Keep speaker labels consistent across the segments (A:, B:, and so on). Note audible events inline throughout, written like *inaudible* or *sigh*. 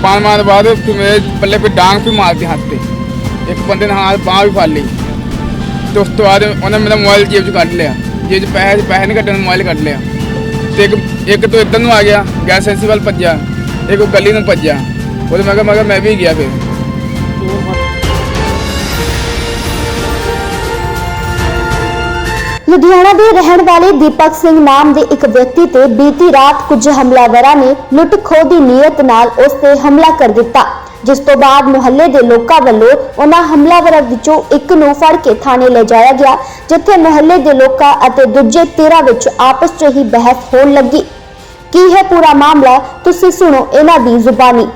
A: ਕਿਰਪਾਨ ਮਾਰਨ ਬਾਅਦ ਫਿਰ ਮੇਰੇ ਪੱਲੇ ਫਿਰ ਡਾਂਗ ਵੀ ਮਾਰਦੀ ਹੱਥ ਤੇ। ਇੱਕ ਬੰਦੇ ਨੇ ਹੱਥ ਬਾਂਹ ਵੀ ਫੜ ਲਈ। ਤੇ ਉਸ ਤੋਂ ਬਾਅਦ ਉਹਨੇ ਮੇਰਾ ਮੋਬਾਈਲ ਜੇਬ 'ਚ ਕੱਢ ਲਿਆ। ਜੇਬ 'ਚ ਪੈਸੇ ਪੈਸੇ ਨਹੀਂ ਕੱਢਣ, ਮੋਬਾਈਲ ਕੱਢ ਲਿਆ। ਤੇ ਇੱਕ ਇੱਕ ਤੋਂ ਇੱਧਰ ਨੂੰ ਆ ਗਿਆ ਗੈਸ ਏਜੰਸੀ ਵੱਲ ਭੱਜਿਆ। ਇੱਕ ਉਹ ਗਲੀ ਨੂੰ ਭੱਜਿਆ। ਉਹਦੇ ਮੈਂ ਕਿਹਾ ਮੈਂ ਕਿਹਾ ਮੈਂ ਵੀ ਗਿਆ ਫਿਰ।
B: ਲੁਧਿਆਣਾ ਦੇ ਰਹਿਣ ਵਾਲੇ ਦੀਪਕ ਸਿੰਘ ਨਾਮ ਦੇ ਇੱਕ ਵਿਅਕਤੀ ਤੇ ਬੀਤੀ ਰਾਤ ਕੁਝ ਹਮਲਾਵਰਾਂ ਨੇ ਲੁੱਟ ਖੋਹ ਦੀ ਨੀਅਤ ਨਾਲ ਉਸ ਤੇ ਹਮਲਾ ਕਰ ਦਿੱਤਾ, ਜਿਸ ਤੋਂ ਬਾਅਦ ਮੁਹੱਲੇ ਦੇ ਲੋਕਾਂ ਵੱਲੋਂ ਉਹਨਾਂ ਹਮਲਾਵਰਾਂ ਵਿੱਚੋਂ ਇੱਕ ਨੂੰ ਫੜ ਕੇ ਥਾਣੇ ਲੈ ਜਾਇਆ ਗਿਆ, ਜਿੱਥੇ ਮੁਹੱਲੇ ਦੇ ਲੋਕਾਂ ਅਤੇ ਦੂਜੇ ਧਿਰਾਂ ਵਿੱਚ ਆਪਸ 'ਚ ਹੀ ਬਹਿਸ ਹੋਣ ਲੱਗੀ। ਕੀ ਹੈ ਪੂਰਾ ਮਾਮਲਾ? ਤੁਸੀਂ ਸੁਣੋ ਇਹਨਾਂ ਦੀ ਜ਼ੁਬਾਨੀ।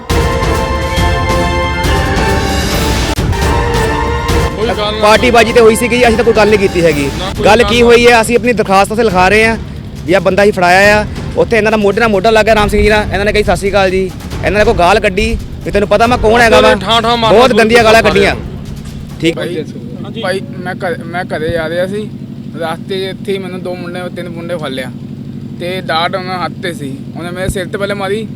C: ਪਾਰਟੀ ਬਾਜੀ ਤੇ ਹੋਈ ਸੀਗੀ ਅਸੀਂ ਤਾਂ ਕੋਈ ਗੱਲ ਨਹੀਂ ਕੀਤੀ ਹੈਗੀ। ਗੱਲ ਕੀ ਹੋਈ ਹੈ ਅਸੀਂ ਆਪਣੀ ਦਰਖਾਸਤ ਉੱਥੇ ਲਿਖਾ ਰਹੇ ਹਾਂ ਵੀ ਆ ਬੰਦਾ ਹੀ ਫੜਾਇਆ ਆ। ਉੱਥੇ ਇਹਨਾਂ ਦਾ ਮੋਢੇ ਨਾਲ ਮੋਢਾ ਲੱਗ ਰਾਮ ਸਿੰਘ ਜੀ ਨਾਲ। ਇਹਨਾਂ ਨੇ ਕਹੀ ਸਤਿ ਸ਼੍ਰੀ ਅਕਾਲ ਜੀ। ਇਹਨਾਂ ਨੇ ਕੋਈ ਗਾਲ ਕੱਢੀ ਵੀ ਤੈਨੂੰ ਪਤਾ ਮੈਂ ਕੌਣ ਹੈਗਾ ਵਾ? ਬਹੁਤ ਗੰਦੀਆਂ ਗਾਲਾਂ ਕੱਢੀਆਂ। ਠੀਕ।
A: ਭਾਈ ਭਾਈ ਮੈਂ ਮੈਂ ਘਰੇ ਜਾ ਰਿਹਾ ਸੀ। ਰਸਤੇ 'ਚ ਇੱਥੇ ਮੈਨੂੰ ਦੋ ਮੁੰਡੇ ਤਿੰਨ ਮੁੰਡੇ ਫੜ ਲਿਆ। ਤੇ ਡਾਟ ਉਹਨਾਂ ਹੱਥ ਤੇ ਸੀ। ਉਹਨੇ ਮੇਰੇ ਸਿਰ ਤੇ ਪਹਿਲੇ ਮਾਰੀ।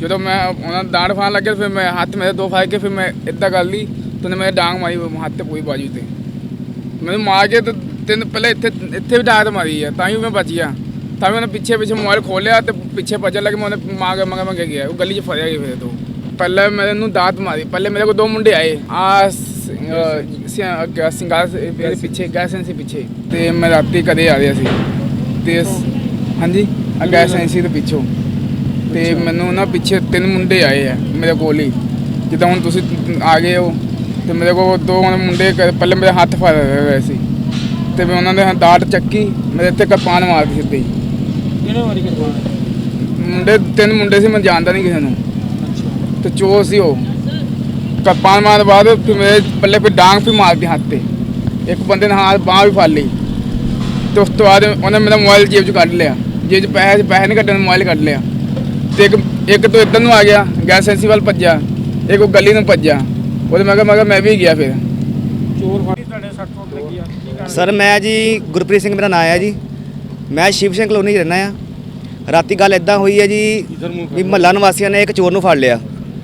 A: ਜਦੋਂ ਮੈਂ ਉਹਨਾਂ ਦਾ ਡਾਂਟ ਫਾਣ ਲੱਗਿਆ ਫਿਰ ਮੈਂ ਹੱਥ ਮੇਰੇ ਦੋ ਫਾੜ ਕੇ ਫਿਰ ਮੈਂ ਇੱਦਾਂ ਕਰ ਲਈ। ਤੇ ਉਹਨੇ ਮੇਰੇ ਡਾਂਗ ਮਾਰੀ ਹੱਥ ਤੇ ਪੂਰੀ ਬਾਜੂ ਤੇ ਮੈਨੂੰ ਮਾਰ ਕੇ ਤੇ ਤਿੰਨ ਪਹਿਲੇ ਇੱਥੇ ਇੱਥੇ ਵੀ ਡਾਂਟ ਮਾਰੀ ਆ ਤਾਂ ਹੀ ਮੈਂ ਬਚ ਗਿਆ। ਤਾਂ ਵੀ ਉਹਨੇ ਪਿੱਛੇ ਪਿੱਛੇ ਮੋਬਾਈਲ ਖੋਲਿਆ ਤੇ ਪਿੱਛੇ ਭੱਜਣ ਲੱਗੇ ਮੈਂ ਉਹਨੇ ਮਾਰ ਕੇ ਮੰਗਾ ਮੰਗਾ ਗਿਆ। ਉਹ ਗਲੀ 'ਚ ਫੜਿਆ ਗਿਆ ਫਿਰ ਤੋਂ। ਪਹਿਲੇ ਮੈਨੂੰ ਦਾਤ ਮਾਰੀ। ਪਹਿਲੇ ਮੇਰੇ ਕੋਲ ਦੋ ਮੁੰਡੇ ਆਏ। ਆ ਸਿੰਗਾਰ ਦੇ ਪਿੱਛੇ ਗੈਸ ਏਜੰਸੀ ਪਿੱਛੇ। ਤੇ ਮੈਂ ਰਾਤੀ ਕਦੇ ਆ ਰਿਹਾ ਸੀ। ਤੇ ਸ- ਹਾਂਜੀ? ਆ ਗੈਸ ਏਜੰਸੀ ਦੇ ਪਿੱਛੋਂ। ਤੇ ਮੈਨੂੰ ਨਾ ਪਿੱਛੇ ਤਿੰਨ ਮੁੰਡੇ ਆਏ ਆ ਮੇਰੇ ਕੋਲ ਹੀ। ਜਿੱਦਾਂ ਹੁਣ ਤੁਸੀਂ ਆ ਗਏ ਹੋ। ਤੇ ਮੇਰੇ ਕੋਲ ਦੋ ਮੁੰਡੇ ਕ- ਪਹਿਲੇ ਮੇਰੇ ਹੱਥ ਫੜ ਰਹੇ ਸੀ। ਤੇ ਮੈਂ ਉਹਨਾਂ ਦੇ ਦਾਟ ਚੱਕੀ ਮੇਰੇ ਇੱਥੇ ਕਿਰਪਾਨ ਮਾਰ ਦਿੱਤੀ ਸਿੱਧੀ।
D: ਕਿਹਨੇ ਵਾਰੀ ਕਿਰਪਾਨ
A: ਮੁੰਡੇ ਤਿੰਨ ਮੁੰਡੇ ਸੀ ਮੈਂ ਜਾਣਦਾ ਨਹੀਂ ਕਿਸੇ ਨੂੰ। ਤੇ ਚੋਰ ਸੀ ਉਹ। ਕਿਰਪਾਨ ਮਾਰਨ ਬਾਅਦ ਫਿਰ ਮੇਰੇ ਪੱਲੇ ਫਿਰ ਡਾਂਗ ਵੀ ਮਾਰਦੀ ਹੱਥ ਤੇ। ਇੱਕ ਬੰਦੇ ਨੇ ਹੱਥ ਬਾਂਹ ਵੀ ਫੜ ਲਈ। ਤੇ ਉਸ ਤੋਂ ਬਾਅਦ ਉਹਨੇ ਮੇਰਾ ਮੋਬਾਈਲ ਜੇਬ 'ਚ ਕੱਢ ਲਿਆ। ਜੇਬ 'ਚ ਪੈਸੇ ਪੈਸੇ ਨਹੀਂ ਕੱਢਣ ਮੋਬਾਈਲ ਕੱਢ ਲਿਆ। ਤੇ ਇੱਕ ਇੱਕ ਤੋਂ ਇੱਧਰ ਨੂੰ ਆ ਗਿਆ ਗੈਸ ਏਜੰਸੀ ਵੱਲ ਭੱਜਿਆ। ਇੱਕ ਉਹ ਗਲੀ ਨੂੰ ਭੱਜਿਆ। ਉਹਦੇ ਮੈਂ ਕਿਹਾ ਮੈਂ ਕਿਹਾ ਮੈਂ ਵੀ ਗਿਆ ਫਿਰ।
D: ਚੋਰ ਫੜੀ ਤੁਹਾਡੇ ਸੱਟ ਫੋਟ ਲੱਗੀ ਆ ਕੀ
C: ਸਰ ਮੈਂ ਜੀ ਗੁਰਪ੍ਰੀਤ ਸਿੰਘ ਮੇਰਾ ਨਾਮ ਹੈ ਜੀ। ਮੈਂ ਸ਼ਿਵ ਸਿੰਘ ਕਲੋਨੀ 'ਚ ਰਹਿੰਦਾ ਆ। ਰਾਤੀ ਗੱਲ ਇਦਾਂ ਹੋਈ ਹੈ ਜੀ ਵੀ ਮਹੱਲਾ ਨਿਵਾਸੀਆਂ ਨੇ ਇੱਕ ਚੋਰ ਨੂੰ ਫੜ ਲਿਆ।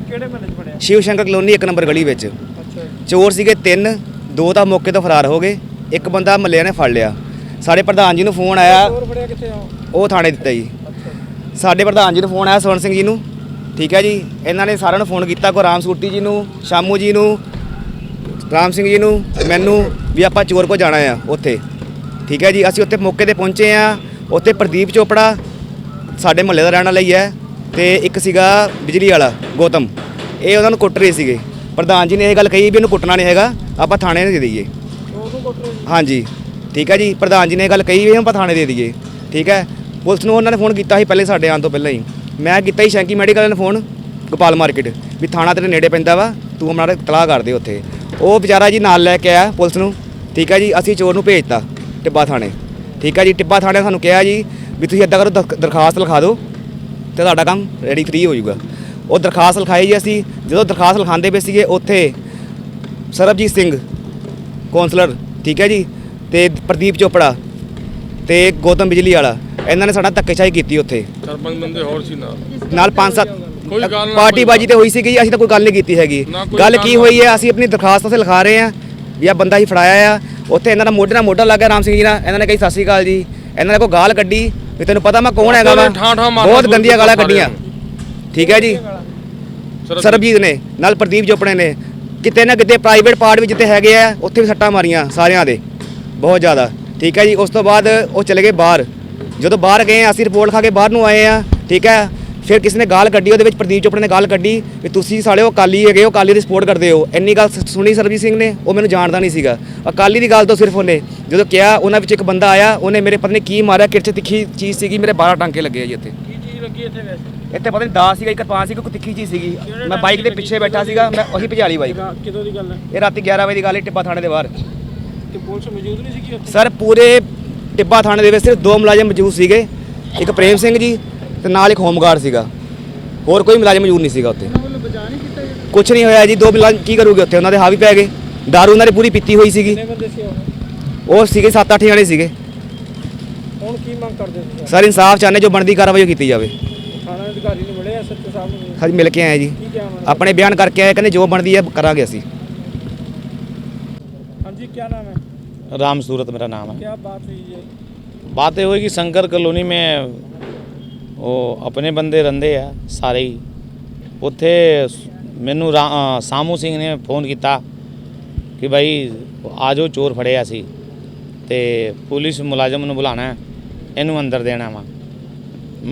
D: ਕਿਹੜੇ ਮਹੱਲੇ 'ਚ ਫੜਿਆ?
C: ਸ਼ਿਵ ਸ਼ੰਕਰ ਕਲੋਨੀ ਇੱਕ ਨੰਬਰ ਗਲੀ ਵਿੱਚ।
D: ਅੱਛਾ
C: ਚੋਰ ਸੀਗੇ ਤਿੰਨ ਦੋ ਤਾਂ ਮੌਕੇ ਤੋਂ ਫਰਾਰ ਹੋ ਗਏ। ਇੱਕ ਬੰਦਾ ਮੱਲਿਆਂ ਨੇ ਫੜ ਲਿਆ। ਸਾਡੇ ਪ੍ਰਧਾਨ ਜੀ ਨੂੰ ਫੋਨ ਆਇਆ।
D: ਚੋਰ ਫੜਿਆ ਕਿੱਥੇ ਆ
C: ਉਹ? ਥਾਣੇ ਦਿੱਤਾ ਜੀ। ਸਾਡੇ ਪ੍ਰਧਾਨ ਜੀ ਨੂੰ ਫੋਨ ਆਇਆ ਸਵਰਨ ਸਿੰਘ ਜੀ ਨੂੰ। ਠੀਕ ਹੈ ਜੀ? ਇਹਨਾਂ ਨੇ ਸਾਰਿਆਂ ਨੂੰ ਫੋਨ ਕੀਤਾ ਕੋ ਰਾਮ ਸੂਰਤੀ ਜੀ ਨੂੰ, ਸ਼ਾਮੂ ਜੀ ਨੂੰ, ਰਾਮ ਸਿੰਘ ਜੀ ਨੂੰ, ਮੈਨੂੰ ਵੀ ਆਪਾਂ ਚੋਰ ਕੋ ਜਾਣਾ ਆ ਉੱਥੇ। ਠੀਕ ਹੈ ਜੀ? ਅਸੀਂ ਉੱਥੇ ਮੌਕੇ ਤੇ ਪਹੁੰਚੇ ਆ, ਉੱਥੇ ਪ੍ਰਦੀਪ ਚੋਪੜਾ ਸਾਡੇ ਮੁਹੱਲੇ ਦਾ ਰਹਿਣ ਵਾਲਾ ਹੀ ਹੈ ਤੇ ਇੱਕ ਸੀਗਾ ਬਿਜਲੀ ਵਾਲਾ, ਗੌਤਮ। ਇਹ ਉਹਨਾਂ ਨੂੰ ਕੁੱਟ ਰਹੇ ਸੀਗੇ। ਪ੍ਰਧਾਨ ਜੀ ਨੇ ਇਹ ਗੱਲ ਕਹੀ ਵੀ ਇਹਨੂੰ ਕੁੱਟਣਾ ਨਹੀਂ ਹੈਗਾ, ਆਪਾਂ ਥਾਣੇ ਦੇ ਦਈਏ। ਹਾਂਜੀ। ਠੀਕ ਹੈ ਜੀ? ਪ੍ਰਧਾਨ ਜੀ ਨੇ ਇਹ ਗੱਲ ਕਹੀ ਵੀ ਆਪਾਂ ਥਾਣੇ ਦੇ ਦਈਏ। ਠੀਕ ਹੈ? ਪੁਲਿਸ ਨੂੰ ਉਹਨਾਂ ਨੇ ਫੋਨ ਕੀਤਾ ਸੀ ਪਹਿਲੇ ਸਾਡੇ ਆਉਣ ਤੋਂ ਪਹਿਲਾਂ ਹੀ। ਮੈਂ ਕੀਤਾ ਹੀ ਸ਼ੈਂਕੀ ਮੈਡੀਕਲ ਨੂੰ ਫੋਨ, ਗੋਪਾਲ ਮਾਰਕੀਟ, ਵੀ ਥਾਣਾ ਤੇਰੇ ਨੇੜੇ ਪੈਂਦਾ ਵਾ, ਤੂੰ ਆਪਣਾ ਤਲਾਹ ਕਰ ਦੇ ਉੱਥੇ। ਉਹ ਵਿਚਾਰਾ ਜੀ ਨਾਲ ਲੈ ਕੇ ਆਇਆ ਪੁਲਿਸ ਨੂੰ, ਠੀਕ ਹੈ ਜੀ, ਅਸੀਂ ਚੋਰ ਨੂੰ ਭੇਜਤਾ ਟਿੱਬਾ ਥਾਣੇ। ਠੀਕ ਹੈ ਜੀ, ਟਿੱਬਾ ਥਾਣੇ ਸਾਨੂੰ ਕਿਹਾ ਜੀ ਵੀ ਤੁਸੀਂ ਇੱਦਾਂ ਕਰੋ, ਦਰਖ- ਦਰਖਾਸਤ ਲਿਖਾ ਦਿਓ ਤੇ ਤੁਹਾਡਾ ਕੰਮ ਰੈਡੀ ਫ੍ਰੀ ਹੋ ਜਾਊਗਾ। ਉਹ ਦਰਖਾਸਤ ਲਿਖਾਈ ਜੀ ਅਸੀਂ, ਜਦੋਂ ਦਰਖਾਸਤ ਲਿਖਾਉਂਦੇ ਪਏ ਸੀਗੇ ਉੱਥੇ ਸਰਬਜੀਤ ਸਿੰਘ, ਕੌਂਸਲਰ, ਠੀਕ ਹੈ ਜੀ, ਤੇ ਪ੍ਰਦੀਪ ਚੋਪੜਾ, ਤੇ ਗੌਤਮ ਬਿਜਲੀ ਵਾਲਾ। ਇਹਨਾਂ ਨੇ ਸਾਡਾ ਧੱਕੇਸ਼ਾਹੀ ਕੀਤੀ ਉੱਥੇ।
D: ਚਾਰ ਪੰਜ ਬੰਦੇ ਹੋਰ ਸੀ ਨਾਲ।
C: ਨਾਲ ਪੰਜ ਸੱਤ
D: ਕੋਈ ਗੱਲ ਨਾ
C: ਪਾਰਟੀ ਬਾਜੀ ਤੇ ਹੋਈ ਸੀਗੀ ਅਸੀਂ ਤਾਂ ਕੋਈ ਗੱਲ ਨਹੀਂ ਕੀਤੀ ਹੈਗੀ।
D: ਨਾ ਕੋਈ
C: ਗੱਲ ਕੀ। ਹੋਈ ਹੈ ਅਸੀਂ ਆਪਣੀ ਦਰਖਾਸਤ ਉੱਥੇ ਲਿਖਾ ਰਹੇ ਹਾਂ ਵੀ ਆ ਬੰਦਾ ਹੀ ਫੜਾਇਆ ਆ। ਉੱਥੇ ਇਹਨਾਂ ਦਾ ਮੋਢੇ ਨਾਲ ਮੋਢਾ ਲੱਗ ਰਾਮ ਸਿੰਘ ਜੀ ਨਾਲ। ਇਹਨਾਂ ਨੇ ਕਹੀ ਸਤਿ ਸ਼੍ਰੀ ਅਕਾਲ ਜੀ। ਇਹਨਾਂ ਨੇ ਕੋਈ ਗਾਲ ਕੱਢੀ ਵੀ ਤੈਨੂੰ ਪਤਾ ਮੈਂ ਕੌਣ ਹੈਗਾ ਵਾ?
D: ਠਾਂ ਠਾਂ ਮਾਰਨਾ
C: ਬਹੁਤ
D: ਸ਼ੁਰੂ
C: ਗੰਦੀਆਂ ਗਾਲਾਂ ਕੱਢੀਆਂ। ਠੀਕ ਹੈ ਜੀ। ਸਰਬਜੀਤ। ਨੇ ਨਾਲ ਪ੍ਰਦੀਪ ਚੋਪੜੇ ਨੇ। ਕਿਤੇ ਨਾ ਕਿਤੇ ਪ੍ਰਾਈਵੇਟ ਪਾਰਟ ਵੀ ਜਿੱਥੇ ਹੈਗੇ ਆ ਉੱਥੇ ਵੀ ਸੱਟਾਂ ਮਾਰੀਆਂ ਸਾਰਿਆਂ ਦੇ। ਬਹੁਤ ਜ਼ਿਆਦਾ। ਠੀਕ ਹੈ ਜੀ ਉਸ ਤੋਂ ਬਾਅਦ ਉਹ ਚਲੇ ਗਏ ਬਾਹਰ। ਜਦੋਂ ਬਾਹਰ ਗਏ ਅਸੀਂ ਰਿਪੋਰਟ ਖਾ ਕੇ ਬਾਹਰ ਨੂੰ ਆਏ ਆ ਠੀਕ ਹੈ? ਫਿਰ ਕਿਸੇ ਨੇ ਗਾਲ ਕੱਢੀ ਉਹਦੇ ਵਿੱਚ ਪ੍ਰਦੀਪ ਚੋਪੜੇ ਨੇ ਗਾਲ ਕੱਢੀ ਵੀ ਤੁਸੀਂ ਸਾਲਿਓ ਅਕਾਲੀ ਹੈਗੇ ਹੋ ਅਕਾਲੀ ਦੀ ਸਪੋਰਟ ਕਰਦੇ ਹੋ। ਇੰਨੀ ਗੱਲ ਸੁਣੀ ਸਰਬਜੀਤ ਸਿੰਘ ਨੇ? ਉਹ ਮੈਨੂੰ ਜਾਣਦਾ ਨਹੀਂ ਸੀਗਾ। ਅਕਾਲੀ ਦੀ ਗੱਲ ਤੋਂ ਸਿਰਫ ਉਹਨੇ ਜਦੋਂ ਕਿਹਾ ਉਹਨਾਂ ਵਿੱਚ ਇੱਕ ਬੰਦਾ ਆਇਆ ਉਹਨੇ ਮੇਰੇ ਪਤਾ ਨਹੀਂ ਕੀ ਮਾਰਿਆ ਕਿਰਚ ਤਿੱਖੀ ਚੀਜ਼ ਸੀਗੀ ਮੇਰੇ 12 ਟਾਂਕੇ ਲੱਗੇ ਆ ਜੀ ਇੱਥੇ
D: ਕੀ ਚੀਜ਼ ਲੱਗੀ ਇੱਥੇ ਵੈਸੇ?
C: ਇੱਥੇ ਪਤਾ ਨਹੀਂ ਦਾਸ ਸੀਗਾ ਇੱਕ ਕਿਰਪਾਨ ਸੀ ਕੋਈ ਤਿੱਖੀ ਚੀਜ਼ ਸੀਗੀ। ਮੈਂ ਬਾਈਕ ਦੇ ਪਿੱਛੇ ਬੈਠਾ ਸੀਗਾ ਮੈਂ ਉਹੀ ਭਜਾਲੀ ਬਾਈਕ।
D: ਕਿਦੋਂ ਦੀ ਗੱਲ ਹੈ?
C: ਇਹ ਰਾਤੀ 11 ਵਜੇ ਦੀ ਗੱਲ ਹੈ ਟਿੱਬਾ ਥਾਣੇ ਦੇ ਬਾਹਰ।
D: ਤੇ ਪੁਲਿਸ ਮੌਜੂਦ ਨਹੀਂ ਸੀਗੀ
C: ਸਰ ਪੂਰੇ ਟਿੱਬਾ ਥਾਣੇ ਦੇ ਵਿੱਚ ਸਿਰਫ ਦੋ ਮੁਲਾਜ਼ਮ ਮੌਜੂਦ ਸੀਗੇ ਇੱਕ ਪ੍ਰੇਮ ਸਿੰਘ ਜੀ ਤੇ ਨਾਲ ਇੱਕ ਹੋਮਗਾਰਡ ਸੀਗਾ। ਹੋਰ ਕੋਈ ਮੁਲਾਜ਼ਮ ਮੌਜੂਦ ਨਹੀਂ ਸੀਗਾ ਉੱਥੇ। ਕੁਝ ਨਹੀਂ ਹੋਇਆ ਜੀ ਦੋ ਮੁਲਾਜ਼ਮ ਕੀ ਕਰੂਗੇ ਉੱਥੇ? ਉਹਨਾਂ ਦੇ ਹਾਵੀ ਪੈ ਗਏ। ਦਾਰੂ ਉਹਨਾਂ ਨੇ ਪੂਰੀ ਪੀਤੀ ਹੋਈ ਸੀਗੀ।
D: ਉਹ?
C: ਸੀਗੇ 7-8 ਜਣੇ ਸੀਗੇ।
D: ਹੁਣ ਕੀ ਮੰਗ ਕਰਦੇ
C: ਸਰ ਇਨਸਾਫ ਚਾਹਨੇ ਜੋ ਬਣਦੀ ਕਾਰਵਾਈ ਕੀਤੀ ਜਾਵੇ। ਹਾਂਜੀ ਮਿਲ ਕੇ ਆਏ ਜੀ। ਆਪਣੇ ਬਿਆਨ ਕਰਕੇ ਆਏ ਕਹਿੰਦੇ ਜੋ ਬਣਦੀ ਹੈ ਕਰਾਂਗੇ ਅਸੀਂ।
D: ਹਾਂਜੀ ਕੀ ਨਾਮ ਹੈ?
E: राम सूरत मेरा नाम है
D: क्या बात हुई है
E: बात ਇਹ ਹੋਈ ਕਿ ਸ਼ੰਕਰ ਕਲੋਨੀ ਮੇ ਉਹ ਆਪਣੇ ਬੰਦੇ ਰਹਿੰਦੇ ਆ ਸਾਰੇ ਹੀ ਉੱਥੇ ਮੈਨੂੰ ਰਾ- ਅ, ਸਾਮੂ ਸਿੰਘ ਨੇ ਫੋਨ ਕੀਤਾ ਕਿ ਭਾਈ ਆਜੋ ਚੋਰ ਫੜਿਆ ਸੀ ਤੇ ਪੁਲਿਸ ਮੁਲਾਜ਼ਮ ਨੂੰ ਬੁਲਾਣਾ ਹੈ, ਇਹਨੂੰ ਅੰਦਰ ਦੇਣਾ ਵਾ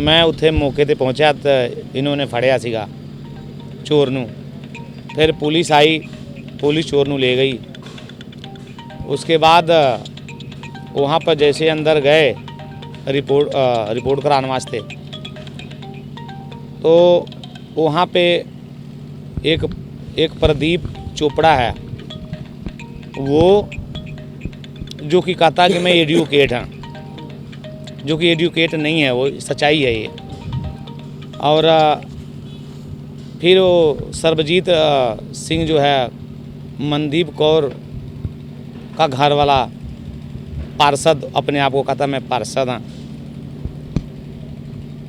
E: ਮੈਂ ਉੱਥੇ ਮੌਕੇ ਤੇ ਪਹੁੰਚਿਆ ਤਾਂ ਇਹਨਾਂ ਨੇ ਫੜਿਆ ਸੀਗਾ ਚੋਰ ਨੂੰ ਫਿਰ ਪੁਲਿਸ ਆਈ ਪੁਲਿਸ ਚੋਰ ਨੂੰ ਲੈ ਗਈ उसके बाद वहाँ पर जैसे अंदर गए रिपोर्ट अ, रिपोर्ट कराने वास्ते। तो वहाँ पे एक एक प्रदीप चोपड़ा है। वो जो कि कहता कि मैं एडुकेट हाँ। जो कि एडुकेट नहीं है वो सच्चाई है ये। और फिर वो सर्वजीत सिंह जो है मनदीप कौर का घर वाला पार्षद अपने आप को कहता मैं पार्षद हाँ।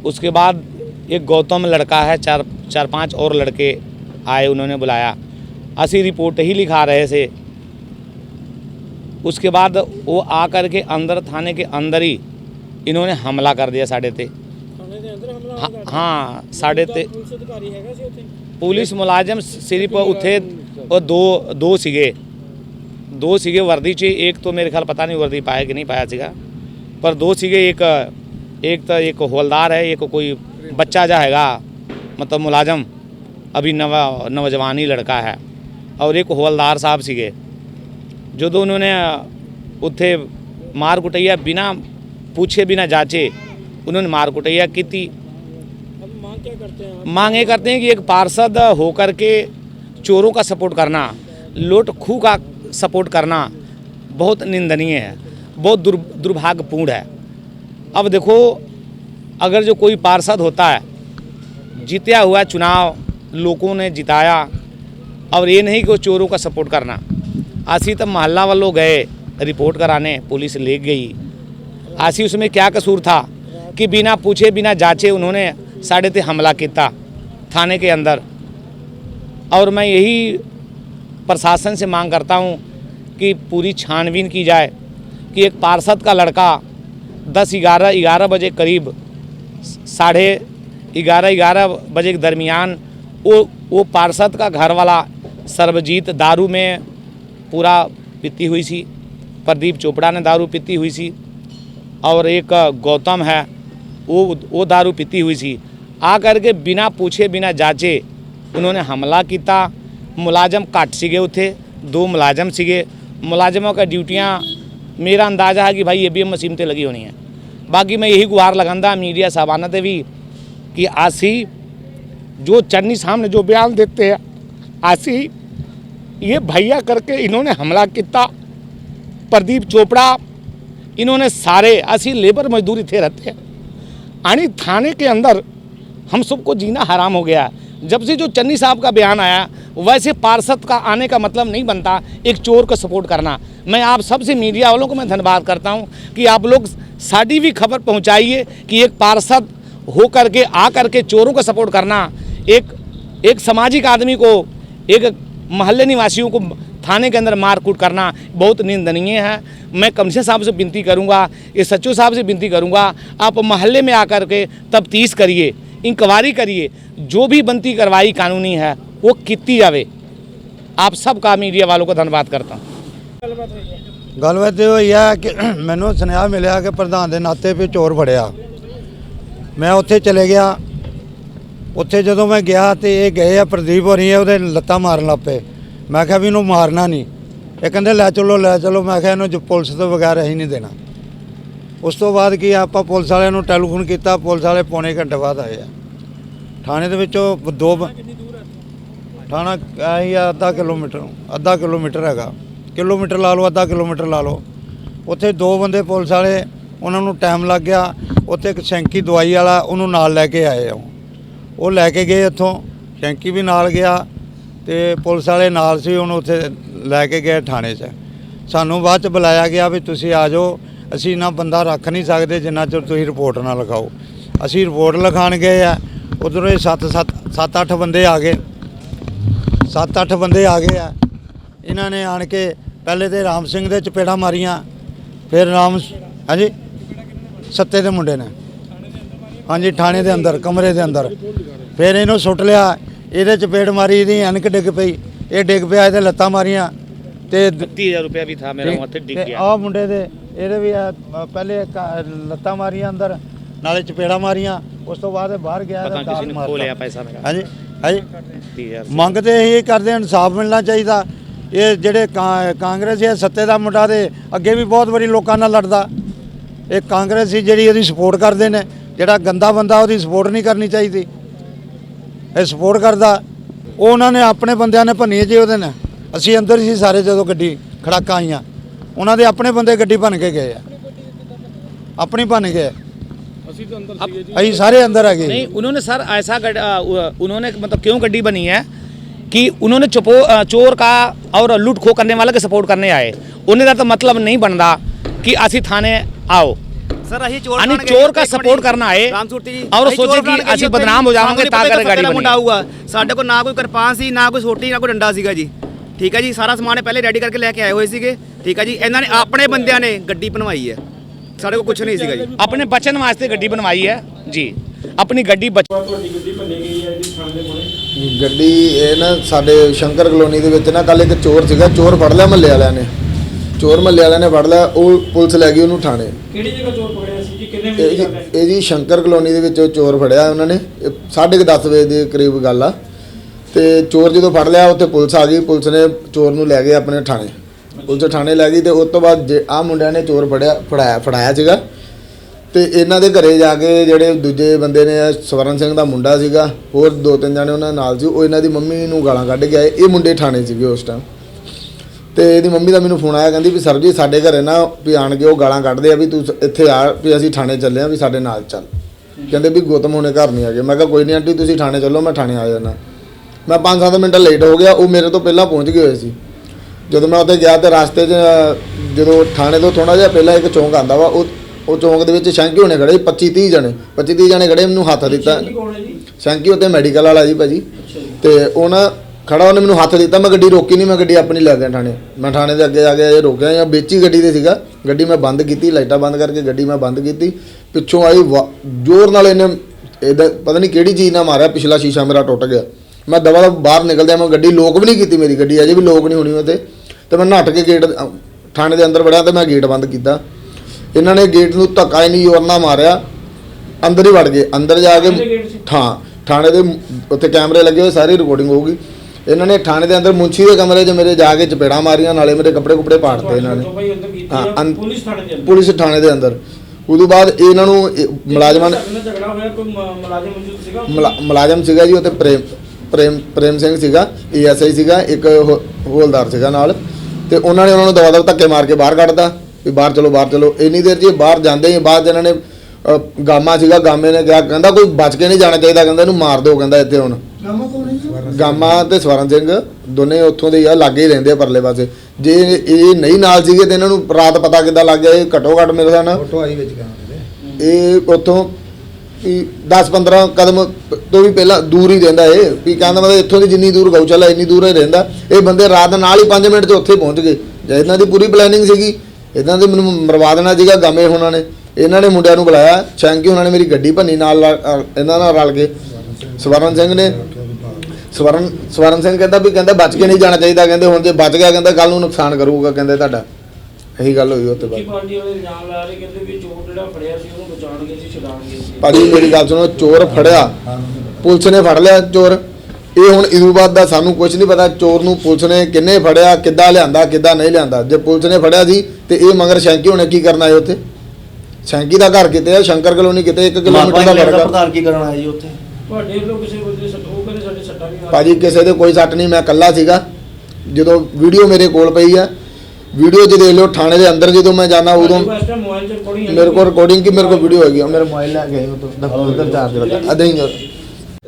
E: उसके बाद एक गौतम लड़का है चार चार पाँच और लड़के आए उन्होंने बुलाया। असी रिपोर्ट ही लिखा रहे थे। उसके बाद वो आ के अंदर थाने के अंदर ही इन्होंने हमला कर दिया साढ़े ते। हाँ, हाँ साढ़े ते।
D: पुलिस मुलाजिम
E: सिर्फ़ उत्थे दो दो सिगे। ਦੋ ਦੋ ਸੀਗੇ ਦੋ ਸੀਗੇ ਵਰਦੀ 'ਚ ਇੱਕ ਤੋਂ ਮੇਰੇ ਖਿਆਲ ਪਤਾ ਨਹੀਂ ਵਰਦੀ ਪਾਇਆ ਕਿ ਨਹੀਂ ਪਾਇਆ ਸੀਗਾ ਪਰ ਦੋ ਸੀਗੇ ਇੱਕ ਇੱਕ ਤਾਂ ਇੱਕ ਹੌਲਦਾਰ ਹੈ ਇੱਕ ਕੋਈ ਬੱਚਾ ਜਿਹਾ ਹੈਗਾ ਮਤਲਬ ਮੁਲਾਜ਼ਮ ਅਭੀ ਨਵਾ ਨੌਜਵਾਨ ਹੀ ਲੜਕਾ ਹੈ ਔਰ ਇੱਕ ਹੌਲਦਾਰ ਸਾਹਿਬ ਸੀਗੇ ਜਦੋਂ ਉਹਨਾਂ ਨੇ ਉੱਥੇ ਮਾਰ ਕੁਟਈਆ ਬਿਨਾ ਪੁੱਛੇ ਬਿਨਾ ਜਾਚੇ ਉਹਨਾਂ ਨੇ ਮਾਰ ਕੁਟਈਆ ਕੀਤੀ
D: अब मांग क्या करते हैं आप
E: मांग ये करते हैं कि एक पार्षद होकर के चोरों का सपोर्ट करना लूट खू का सपोर्ट करना बहुत निंदनीय है, बहुत दुर, दुर्भाग्यपूर्ण है। अब देखो, अगर जो कोई पार्षद होता है जीतया हुआ चुनाव लोगों ने जिताया और ये नहीं कि चोरों का सपोर्ट करना। आसी तब मोहल्ला वालों गए, रिपोर्ट कराने, पुलिस ले गई। आसी उसमें क्या कसूर था कि बिना पूछे, बिना जांचे उन्होंने साढ़े ते हमला किया थाने के अंदर। और मैं यही प्रशासन से मांग करता हूँ कि पूरी छानबीन की जाए कि एक पार्षद का लड़का दस ग्यारह ग्यारह बजे करीब, साढ़े ग्यारह ग्यारह बजे के दरमियान वो वो पार्षद का घर वाला सर्वजीत दारू में पूरा पीती हुई सी प्रदीप चोपड़ा ने दारू पीती हुई सी और एक गौतम है, वो वो दारू पीती हुई सी आ करके बिना पूछे, बिना जाँचे उन्होंने हमला किया। ਮੁਲਾਜ਼ਮ ਘੱਟ ਸੀਗੇ ਉੱਥੇ ਦੋ ਮੁਲਾਜ਼ਮ ਸੀਗੇ ਮੁਲਾਜ਼ਮों का ड्यूटियां मेरा अंदाज़ा है कि भाई ये भी मशीन ਤੇ लगी होनी है बाकी मैं यही गुहार लगांदा मीडिया साहबाना ते भी कि आसी जो चन्नी सामने जो बयान देते हैं आसी ये भैया करके इन्होंने हमला किया प्रदीप चोपड़ा इन्होंने सारे असी लेबर मजदूर इथे रहते हैं आनी थाने के अंदर हम सबको जीना हराम हो गया जब से जो चन्नी साहब का बयान आया वैसे पार्षद का आने का मतलब नहीं बनता एक चोर को सपोर्ट करना। मैं आप सबसे मीडिया वालों को मैं धन्यवाद करता हूँ कि आप लोग साड़ी भी खबर पहुंचाइए कि एक पार्षद हो करके, आ करके चोरों का सपोर्ट करना। एक एक सामाजिक आदमी को, एक मोहल्ले निवासियों को थाने के अंदर मारकूट करना बहुत निंदनीय है। मैं कमशे साहब से विनती करूँगा ये सच्चू साहब से विनती करूँगा, आप मोहल्ले में आकर के तफ्तीश करिए, इंक्वायरी करिए, जो भी बनती कार्रवाई कानूनी है वो ਕੀਤੀ ਜਾਵੇ ਆਪ ਸਭ ਕਾ ਮੀਡੀਆ ਵਾਲੋਂ ਕੋ ਧੰਨਵਾਦ ਕਰਤਾ
D: ਗੱਲਬਾਤ
F: ਇਹ ਹੋਈ ਹੈ ਕਿ ਮੈਨੂੰ ਸੁਨੇਹਾ ਮਿਲਿਆ ਕਿ ਪ੍ਰਧਾਨ ਦੇ ਨਾਤੇ 'ਤੇ ਚੋਰ ਫੜਿਆ ਮੈਂ ਉੱਥੇ ਚਲੇ ਗਿਆ ਉੱਥੇ ਜਦੋਂ ਮੈਂ ਗਿਆ ਤੇ ਇਹ ਗਏ ਆ ਪ੍ਰਦੀਪ ਹੋਰੀ ਆ ਉਹਦੇ ਲੱਤਾਂ ਮਾਰਨ ਲੱਪੇ ਮੈਂ ਕਿਹਾ ਵੀ ਇਹਨੂੰ ਮਾਰਨਾ ਨਹੀਂ ਇਹ ਕਹਿੰਦੇ ਲੈ ਚਲੋ ਲੈ ਚਲੋ ਮੈਂ ਕਿਹਾ ਇਹਨੂੰ ਪੁਲਿਸ ਤੋਂ ਬਗੈਰ ਅਸੀਂ ਨਹੀਂ ਦੇਣਾ ਉਸ ਤੋਂ ਬਾਅਦ ਕੀ ਆਪਾਂ ਪੁਲਿਸ ਵਾਲਿਆਂ ਨੂੰ ਟੈਲੀਫੋਨ ਕੀਤਾ ਪੁਲਿਸ ਵਾਲੇ ਪੌਣੇ ਘੰਟੇ ਬਾਅਦ ਆਏ ਆ ਥਾਣੇ ਦੇ ਵਿੱਚੋਂ ਦੋ ਥਾਣਾ ਆਹੀ ਆ, ਅੱਧਾ ਕਿਲੋਮੀਟਰ ਅੱਧਾ ਕਿਲੋਮੀਟਰ ਹੈਗਾ। ਕਿਲੋਮੀਟਰ ਲਾ ਲਓ, ਅੱਧਾ ਕਿਲੋਮੀਟਰ ਲਾ ਲਓ। ਉੱਥੇ ਦੋ ਬੰਦੇ ਪੁਲਿਸ ਵਾਲੇ, ਉਹਨਾਂ ਨੂੰ ਟਾਈਮ ਲੱਗ ਗਿਆ। ਉੱਥੇ ਇੱਕ ਸ਼ੈਂਕੀ ਦਵਾਈ ਵਾਲਾ, ਉਹਨੂੰ ਨਾਲ ਲੈ ਕੇ ਆਏ ਉਹ। ਉਹ ਲੈ ਕੇ ਗਏ ਇੱਥੋਂ। ਸ਼ੈਂਕੀ ਵੀ ਨਾਲ ਗਿਆ ਤੇ ਪੁਲਿਸ ਵਾਲੇ ਨਾਲ ਸੀ, ਉਹਨੂੰ ਉੱਥੇ ਲੈ ਕੇ ਗਏ ਥਾਣੇ 'ਚ। ਸਾਨੂੰ ਬਾਅਦ 'ਚ ਬੁਲਾਇਆ ਗਿਆ ਵੀ ਤੁਸੀਂ ਆ ਜਾਓ। ਅਸੀਂ ਨਾ ਬੰਦਾ ਰੱਖ ਨਹੀਂ ਸਕਦੇ, ਜਿੰਨਾ ਚਿਰ ਤੁਸੀਂ ਰਿਪੋਰਟ ਨਾ ਲਿਖਾਓ। ਅਸੀਂ ਰਿਪੋਰਟ ਲਿਖਾਣ ਗਏ ਆ। ਉਧਰੋਂ ਇਹ 7 7 7 8 ਬੰਦੇ ਆ ਗਏ। 7-8 ਬੰਦੇ ਆ ਗਏ ਆ। ਇਹਨਾਂ ਨੇ ਆਣ ਕੇ ਪਹਿਲੇ ਤੇ ਰਾਮ ਸਿੰਘ ਦੇ ਚਪੇੜਾ ਮਾਰੀਆਂ ਫਿਰ ਰਾਮ ਹਾਂਜੀ? ਸੱਤੇ ਦੇ ਮੁੰਡੇ ਨੇ। ਹਾਂਜੀ ਥਾਣੇ ਦੇ ਅੰਦਰ ਕਮਰੇ ਦੇ ਅੰਦਰ। ਫਿਰ ਇਹਨੂੰ ਸੁੱਟ ਲਿਆ। ਇਹਦੇ ਚਪੇੜ ਮਾਰੀ ਇਹਦੀ ਐਨਕ ਡਿੱਗ ਪਈ। ਇਹ ਡਿੱਗ ਪਿਆ ਇਹਦੇ ਲੱਤਾਂ ਮਾਰੀਆਂ। ਤੇ
E: 30000 ਰੁਪਏ ਵੀ ਥਾ ਮੇਰਾ ਹੱਥ
F: ਡਿੱਗ
E: ਗਿਆ।
F: ਆਹ ਮੁੰਡੇ ਦੇ ਇਹਦੇ ਵੀ ਪਹਿਲੇ ਲੱਤਾਂ ਮਾਰੀਆਂ ਅੰਦਰ ਨਾਲੇ ਚਪੇੜਾ ਮਾਰੀਆਂ। ਉਸ ਤੋਂ ਬਾਅਦ ਬਾਹਰ ਗਿਆ ਤਾਂ
E: ਕਿਸੇ ਨੇ ਖੋਲਿਆ ਪੈਸਾ ਮੇਰਾ।
F: ਹਾਂਜੀ?
E: ਹੈ
F: ਮੰਗ ਤੇ ਇਹ ਕਰਦੇ ਇਨਸਾਫ ਮਿਲਣਾ ਚਾਹੀਦਾ। ਇਹ ਜਿਹੜੇ ਕਾਂਗਰਸ ਇਹ ਸੱਤੇ ਦਾ ਮੁੰਡਾ ਦੇ ਅੱਗੇ ਵੀ ਬਹੁਤ ਵਾਰੀ ਲੋਕਾਂ ਨਾਲ ਲੜਦਾ। ਇਹ ਕਾਂਗਰਸ ਹੀ ਜਿਹੜੀ ਉਹਦੀ ਸਪੋਰਟ ਕਰਦੇ ਨੇ, ਜਿਹੜਾ ਗੰਦਾ ਬੰਦਾ ਉਹਦੀ ਸਪੋਰਟ ਨਹੀਂ ਕਰਨੀ ਚਾਹੀਦੀ। ਇਹ ਸਪੋਰਟ ਕਰਦਾ। ਉਹ ਉਹਨਾਂ ਨੇ ਆਪਣੇ ਬੰਦਿਆਂ ਨੇ ਭੰਨੀ ਜੇ ਉਹਦੇ ਨੇ ਅਸੀਂ ਅੰਦਰ ਸੀ ਸਾਰੇ ਜਦੋਂ ਗੱਡੀ ਖੜਾਕਾ ਆਈਆਂ। ਉਹਨਾਂ ਦੇ ਆਪਣੇ ਬੰਦੇ ਗੱਡੀ ਭੰਨ ਕੇ ਗਏ ਆ। ਆਪਣੀ ਭੰਨ ਗਏ। ਅਸੀਂ ਸਾਰੇ ਅੰਦਰ ਆ ਗਏ
E: नहीं उन्होंने सर ऐसा गड- अ, उ- उन्होंने मतलब क्यों गड्डी बनी है कि उन्होंने चुपो अ, चोर का और लूट खो करने वाले का सपोर्ट करने आए उन्हें का तो मतलब नहीं बनता कि ਅਸੀਂ थाने आओ
C: ਸਰ ਅਸੀਂ ਚੋਰ
E: यानी
C: ਬਣਾਉਣ ਗਏ
E: चोर का
C: ਇੱਕ ਮਿੰਟ
E: सपोर्ट करना है
C: ਰਾਮਸੂਰਤੀ ਜੀ
E: और
C: ਅਸੀਂ ਚੋਰ
E: सोचे कि
C: ਬਣਾਉਣ ਗਏ
E: ਅਸੀਂ
C: ਉੱਥੇ
E: बदनाम हो जाएंगे
C: ਸਾਨੂੰ
E: ਤਾਂ
C: ਨਹੀਂ
E: ਕਰਕੇ
C: ਪਤਾ
E: गाड़ी
C: ਮੁੰਡਾ
E: बनी
C: ਆਊਗਾ ਸਾਡੇ ਕੋਲ ਨਾ ਕੋਈ ਕਿਰਪਾਨ ਸੀ ਨਾ ਕੋਈ ਸੋਟੀ ਨਾ ਕੋਈ ਡੰਡਾ ਸੀਗਾ ਜੀ ਠੀਕ ਹੈ ਜੀ ਸਾਰਾ ਸਮਾਨ ਇਹ ਪਹਿਲੇ ਰੈਡੀ ਕਰਕੇ ਲੈ ਕੇ ਆਏ ਹੋਏ ਸੀਗੇ ਠੀਕ ਹੈ ਜੀ ਇਹਨਾਂ ਨੇ ਆਪਣੇ ਬੰਦਿਆਂ ਨੇ ਗੱਡੀ ਬਣਵਾਈ ਹੈ ਸਾਡੇ ਕੋਲ ਕੁਝ ਨਹੀਂ ਸੀਗਾ ਜੀ।
E: ਆਪਣੇ ਬਚਨ
D: ਵਾਸਤੇ ਗੱਡੀ ਬਣਵਾਈ ਹੈ। ਜੀ। ਆਪਣੀ ਗੱਡੀ ਬਚ-
G: ਗੱਡੀ ਇਹ ਨਾ ਸਾਡੇ ਸ਼ੰਕਰ ਕਲੋਨੀ ਦੇ ਵਿੱਚ ਨਾ ਕੱਲ ਇੱਕ ਚੋਰ ਸੀਗਾ ਚੋਰ ਫੜ ਲਿਆ ਮੱਲੇ ਵਾਲਿਆਂ ਨੇ। ਚੋਰ ਮੱਲੇ ਵਾਲਿਆਂ ਨੇ ਫੜ ਲਿਆ ਉਹ ਪੁਲਿਸ ਲੈ ਗਈ ਉਹਨੂੰ ਥਾਣੇ।
D: ਕਿਹੜੀ ਜਗ੍ਹਾ ਚੋਰ ਪਕੜਿਆ ਸੀ ਜੀ? ਕਿੰਨੇ
G: ਇਹ
D: ਵਜੇ
G: ਜੀ- ਇਹ ਜੀ ਸ਼ੰਕਰ ਕਲੋਨੀ ਦੇ ਵਿੱਚ ਉਹ ਚੋਰ ਫੜਿਆ ਉਹਨਾਂ ਨੇ। ਇਹ ਸਾਢੇ ਕੁ ਦਸ ਵਜੇ ਦੇ ਕਰੀਬ ਗੱਲ ਆ। ਤੇ ਚੋਰ ਜਦੋਂ ਫੜ ਲਿਆ ਉੱਥੇ ਪੁਲਿਸ ਆ ਗਈ। ਪੁਲਿਸ ਨੇ ਚੋਰ ਨੂੰ ਲੈ ਗਏ ਆਪਣੇ ਥਾਣੇ। ਪੁਲਿਸ ਥਾਣੇ ਲੈ ਗਈ ਤੇ ਉਸ ਤੋਂ ਬਾਅਦ ਆ ਮੁੰਡਿਆਂ ਨੇ ਚੋਰ ਫੜਿਆ, ਫੜਾਇਆ ਫੜਾਇਆ ਸੀਗਾ। ਤੇ ਇਹਨਾਂ ਦੇ ਘਰੇ ਜਾ ਕੇ ਜਿਹੜੇ ਦੂਜੇ ਬੰਦੇ ਨੇ, ਸਵਰਨ ਸਿੰਘ ਦਾ ਮੁੰਡਾ ਸੀਗਾ, ਹੋਰ ਦੋ ਤਿੰਨ ਜਣੇ ਉਹਨਾਂ ਨਾਲ ਸੀ, ਉਹ ਇਹਨਾਂ ਦੀ ਮੰਮੀ ਨੂੰ ਗਾਲਾਂ ਕੱਢ ਕੇ ਆਏ। ਇਹ ਮੁੰਡੇ ਥਾਣੇ ਸੀਗੇ ਉਸ ਟਾਈਮ ਤੇ ਇਹਦੀ ਮੰਮੀ ਦਾ ਮੈਨੂੰ ਫੋਨ ਆਇਆ, ਕਹਿੰਦੀ ਵੀ ਸਰ ਜੀ ਸਾਡੇ ਘਰੇ ਨਾ ਵੀ ਆਣ ਕੇ ਉਹ ਗਾਲਾਂ ਕੱਢਦੇ ਆ ਵੀ ਤੂੰ ਇੱਥੇ ਆ, ਵੀ ਅਸੀਂ ਥਾਣੇ ਚੱਲੇ ਆ, ਵੀ ਸਾਡੇ ਨਾਲ ਚੱਲ। ਕਹਿੰਦੇ ਵੀ ਗੌਤਮ ਹੁਣੇ ਘਰ ਨਹੀਂ ਆ ਗਏ ਮੈਂ ਕਿਹਾ, ਕੋਈ ਨਹੀਂ ਆਂਟੀ, ਤੁਸੀਂ ਥਾਣੇ ਚੱਲੋ, ਮੈਂ ਥਾਣੇ ਆ ਜਾਣਾ ਮੈਂ 5-7 ਮਿੰਟ ਲੇਟ ਹੋ ਗਿਆ, ਉਹ ਮੇਰੇ ਤੋਂ ਪਹਿਲਾਂ ਪਹੁੰਚ ਗਏ ਹੋਏ ਸੀ। ਜਦੋਂ ਮੈਂ ਉੱਥੇ ਗਿਆ ਤੇ ਰਸਤੇ 'ਚ ਜਦੋਂ ਥਾਣੇ ਤੋਂ ਥੋੜਾ ਜਿਹਾ ਪਹਿਲਾਂ ਇੱਕ ਚੌਂਕ ਆਂਦਾ ਵਾ ਉਹ ਉਹ ਚੌਂਕ ਦੇ ਵਿੱਚ ਸ਼ੰਕੀ ਹੋਣੇ ਖੜੇ 25-30 ਜਣੇ 25-30 ਜਣੇ ਖੜੇ ਮੈਨੂੰ ਹੱਥ ਦਿੱਤਾ। ਸ਼ੰਕੀ ਉੱਤੇ ਮੈਡੀਕਲ ਵਾਲਾ ਜੀ ਭਾਜੀ। ਤੇ ਉਹ ਨਾ ਖੜਾ ਉਹਨੇ ਮੈਨੂੰ ਹੱਥ ਦਿੱਤਾ ਮੈਂ ਗੱਡੀ ਰੋਕੀ ਨਹੀਂ ਮੈਂ ਗੱਡੀ ਆਪਣੀ ਲੈ ਗਿਆ ਥਾਣੇ। ਮੈਂ ਥਾਣੇ ਦੇ ਅੱਗੇ ਜਾ ਕੇ ਇਹ ਰੋਕਿਆ ਜਾਂ ਵਿੱਚ ਹੀ ਗੱਡੀ ਤੇ ਸੀਗਾ। ਗੱਡੀ ਮੈਂ ਬੰਦ ਕੀਤੀ ਲਾਈਟਾਂ ਬੰਦ ਕਰਕੇ ਗੱਡੀ ਮੈਂ ਬੰਦ ਕੀਤੀ। ਪਿੱਛੋਂ ਆਈ ਜ਼ੋਰ ਨਾਲ ਇਹਨੇ ਇਹਦਾ ਪਤਾ ਨਹੀਂ ਕਿਹੜੀ ਚੀਜ਼ ਨਾਲ ਮਾਰਿਆ ਪਿਛਲਾ ਸ਼ੀਸ਼ਾ ਮੇਰਾ ਟੁੱਟ ਗਿਆ। ਮੈਂ ਦਵਾ ਬਾਹਰ ਨਿਕਲਦਿਆਂ ਮੈਂ ਗੱਡੀ ਲੋਕ ਵੀ ਨਹੀਂ ਕੀਤੀ ਮੇਰੀ ਗੱਡੀ ਅਜੇ ਵੀ ਲੋਕ ਨਹੀਂ ਹੋਣੀ ਉਹਤੇ ਤੇ ਮੈਂ ਨੱਠ ਕੇ ਗੇਟ ਥਾਣੇ ਦੇ ਅੰਦਰ ਵੜਿਆ ਤੇ ਮੈਂ ਗੇਟ ਬੰਦ ਕੀਤਾ। ਇਹਨਾਂ ਨੇ ਗੇਟ ਨੂੰ ਧੱਕਾ ਹੀ ਨਹੀਂ ਨਾਲ ਮਾਰਿਆ। ਅੰਦਰ ਹੀ ਵੜ ਗਏ। ਅੰਦਰ ਜਾ ਕੇ? ਥਾਂ ਥਾਣੇ ਦੇ ਉੱਥੇ ਕੈਮਰੇ ਲੱਗੇ ਹੋਏ ਸਾਰੀ ਰਿਕਾਰਡਿੰਗ ਹੋਊਗੀ। ਇਹਨਾਂ ਨੇ ਥਾਣੇ ਦੇ ਅੰਦਰ ਮੁੰਸ਼ੀ ਦੇ ਕਮਰੇ 'ਚ ਮੇਰੇ ਜਾ ਕੇ ਚਪੇੜਾ ਮਾਰੀਆਂ ਨਾਲੇ ਮੇਰੇ ਕੱਪੜੇ ਕੁਪੜੇ ਪਾੜਤੇ ਇਹਨਾਂ ਨੇ। ਹਾਂ,
D: ਪੁਲਿਸ ਥਾਣੇ ਦੇ ਅੰਦਰ?
G: ਪੁਲਿਸ ਥਾਣੇ ਦੇ ਅੰਦਰ। ਉਦੋਂ ਬਾਅਦ ਇਹਨਾਂ ਨੂੰ ਮੁਲਾਜ਼ਮਾਂ ਨੇ
D: ਝਗੜਾ ਹੋਇਆ ਕੋਈ ਮੁਲਾਜ਼ਮ ਮੌਜੂਦ ਸੀਗਾ?
G: ਮੁਲਾ- ਮੁਲਾਜ਼ਮ ਸੀਗਾ ਜੀ ਉੱਥੇ ਪ੍ਰੇਮ ਪ੍ਰੇਮ ਪ੍ਰੇਮ ਸਿੰਘ ਸੀਗਾ ਏਐਸਆਈ ਸੀਗਾ ਇੱਕ ਹੌਲਦਾਰ ਸੀਗਾ ਨਾਲ। ਤੇ ਉਹਨਾਂ ਨੇ ਉਹਨਾਂ ਨੂੰ ਦਵਾ ਦਵ ਧੱਕੇ ਮਾਰ ਕੇ ਬਾਹਰ ਕੱਢਤਾ ਵੀ ਬਾਹਰ ਚਲੋ ਬਾਹਰ ਚਲੋ। ਇੰਨੀ ਦੇਰ ਜੀ ਬਾਹਰ ਜਾਂਦੇ ਹੀ ਬਾਅਦ ਇਹਨਾਂ ਨੇ ਗਾਮਾ ਸੀਗਾ ਗਾਮੇ ਨੇ ਕਿਹਾ ਕਹਿੰਦਾ ਕੋਈ ਬਚ ਕੇ ਨਹੀਂ ਜਾਣਾ ਚਾਹੀਦਾ ਕਹਿੰਦਾ ਇਹਨੂੰ ਮਾਰ ਦਿਓ ਕਹਿੰਦਾ ਇੱਥੇ ਹੁਣ। ਗਾਮਾ ਤੇ ਸਵਰਨ ਸਿੰਘ ਦੋਨੇ ਉੱਥੋਂ ਦੇ ਆ ਲਾਗੇ ਹੀ ਰਹਿੰਦੇ ਆ ਪਰਲੇ ਪਾਸੇ। ਜੇ ਇਹ ਨਹੀਂ ਨਾਲ ਸੀਗੇ ਤੇ ਇਹਨਾਂ ਨੂੰ ਰਾਤ ਪਤਾ ਕਿੱਦਾਂ ਲੱਗ ਗਿਆ ਇਹ ਘੱਟੋ ਘੱਟ ਮੇਰੇ ਨਾਲ
F: ਫੋਟੋ ਆਈ ਵਿੱਚ ਕੈਮਰੇ
G: ਇਹ ਉੱਥੋਂ ਵੀ 10-15 ਕਦਮ ਤੋਂ ਵੀ ਪਹਿਲਾਂ ਦੂਰ ਹੀ ਰਹਿੰਦਾ ਇਹ, ਵੀ ਕਹਿੰਦਾ ਮਤਲਬ ਇੱਥੋਂ ਦੀ ਜਿੰਨੀ ਦੂਰ ਗਊਸ਼ਾਲਾ ਇੰਨੀ ਦੂਰ ਹੀ ਰਹਿੰਦਾ। ਇਹ ਬੰਦੇ ਰਾਤ ਨਾਲ ਹੀ 5 ਮਿੰਟ 'ਚ ਉੱਥੇ ਪਹੁੰਚ ਗਏ। ਜੇ ਇਹਨਾਂ ਦੀ ਪੂਰੀ ਪਲੈਨਿੰਗ ਸੀਗੀ, ਇਹਨਾਂ ਦੇ ਮੈਨੂੰ ਮਰਵਾ ਦੇਣਾ ਸੀਗਾ ਗਾਮੇ ਉਹਨਾਂ ਨੇ। ਇਹਨਾਂ ਨੇ ਮੁੰਡਿਆਂ ਨੂੰ ਬੁਲਾਇਆ ਸ਼ੈਂਕੀ ਉਹਨਾਂ ਨੇ ਮੇਰੀ ਗੱਡੀ ਭੰਨੀ ਨਾਲ ਇਹਨਾਂ ਨਾਲ ਰਲ ਕੇ। ਸਵਰਨ ਸਿੰਘ ਨੇ ਸਵਰਨ ਸਵਰਨ ਸਿੰਘ ਕਹਿੰਦਾ ਵੀ ਕਹਿੰਦਾ ਬਚ ਕੇ ਨਹੀਂ ਜਾਣਾ ਚਾਹੀਦਾ, ਕਹਿੰਦੇ ਹੁਣ ਜੇ ਬਚ ਗਿਆ, ਕਹਿੰਦਾ ਕੱਲ ਨੂੰ ਨੁਕਸਾਨ ਕਰੂਗਾ, ਕਹਿੰਦੇ ਤੁਹਾਡਾ। ਇਹੀ ਗੱਲ ਹੋਈ ਉੱਥੇ ਬਾਅਦ।
D: ਪਾਰਟੀ ਵਾਲੇ ਇਲਜ਼ਾਮ ਲਾ ਰਹੇ, ਕਹਿੰਦੇ ਵੀ ਚੋਰ ਜਿਹੜਾ ਫੜਿਆ ਸੀ ਉਹਨੂੰ ਬਚਾਉਣਗੇ ਸੀ ਛਡਾਉਣਗੇ।
G: ਭਾਜੀ ਮੇਰੀ ਗੱਲ ਸੁਣੋ ਚੋਰ ਫੜਿਆ। ਪੁਲਿਸ ਨੇ ਫੜ ਲਿਆ ਚੋਰ। ਇਹ ਹੁਣ ਇਦੋਂ ਬਾਅਦ ਦਾ ਸਾਨੂੰ ਕੁਝ ਨਹੀਂ ਪਤਾ ਚੋਰ ਨੂੰ ਪੁਲਿਸ ਨੇ ਕਿੰਨੇ ਫੜਿਆ ਕਿੱਦਾਂ ਲਿਆਂਦਾ ਕਿੱਦਾਂ ਨਹੀਂ ਲਿਆਂਦਾ। ਜੇ ਪੁਲਿਸ ਨੇ ਫੜਿਆ ਸੀ ਤੇ ਇਹ ਮਗਰ ਸ਼ੈਂਕੀ ਹੁਣੇ ਕੀ ਕਰਨਾ ਹੈ ਉੱਥੇ? ਸ਼ੈਂਕੀ ਦਾ ਘਰ ਕਿਤੇ ਆ ਸ਼ੰਕਰ ਕਲੋਨੀ ਕਿਤੇ 1 ਕਿਲੋਮੀਟਰ ਦਾ ਫ਼ਰਕ ਆ।
H: ਪ੍ਰਧਾਨ ਕੀ ਕਰਨ ਆਇਆ ਜੀ ਉੱਥੇ?
D: ਤੁਹਾਡੇ ਵੱਲੋਂ ਕਿਸੇ ਬੰਦੇ ਸੱਟ ਉਹ ਕਹਿੰਦੇ ਸਾਡੇ ਸੱਟਾਂ ਵੀ ਮਾਰ
G: ਭਾਜੀ ਕਿਸੇ ਦੇ ਕੋਈ ਸੱਟ ਨਹੀਂ ਮੈਂ ਇਕੱਲਾ ਸੀਗਾ। ਜਦੋਂ ਵੀਡੀਓ ਮੇਰੇ ਕੋਲ ਪਈ ਆ ਵੀਡੀਓ ਜੇ ਦੇਖ ਲਿਓ ਥਾਣੇ ਦੇ ਅੰਦਰ ਜਦੋਂ ਮੈਂ ਜਾਣਾ ਉਦੋਂ ਮੇਰੇ ਕੋਲ ਰਿਕਾਰਡਿੰਗ ਕੀ ਮੇਰੇ ਕੋਲ ਵੀਡੀਓ ਹੈਗੀ ਆ ਮੇਰੇ ਮੋਬਾਈਲ ਲੈ ਕੇ ਆਏ ਉਹ ਤੋਂ ਦਫ਼ਤਰ ਚਾਰਜ ਲੱਗਾ ਅਦਾਂ ਹੀ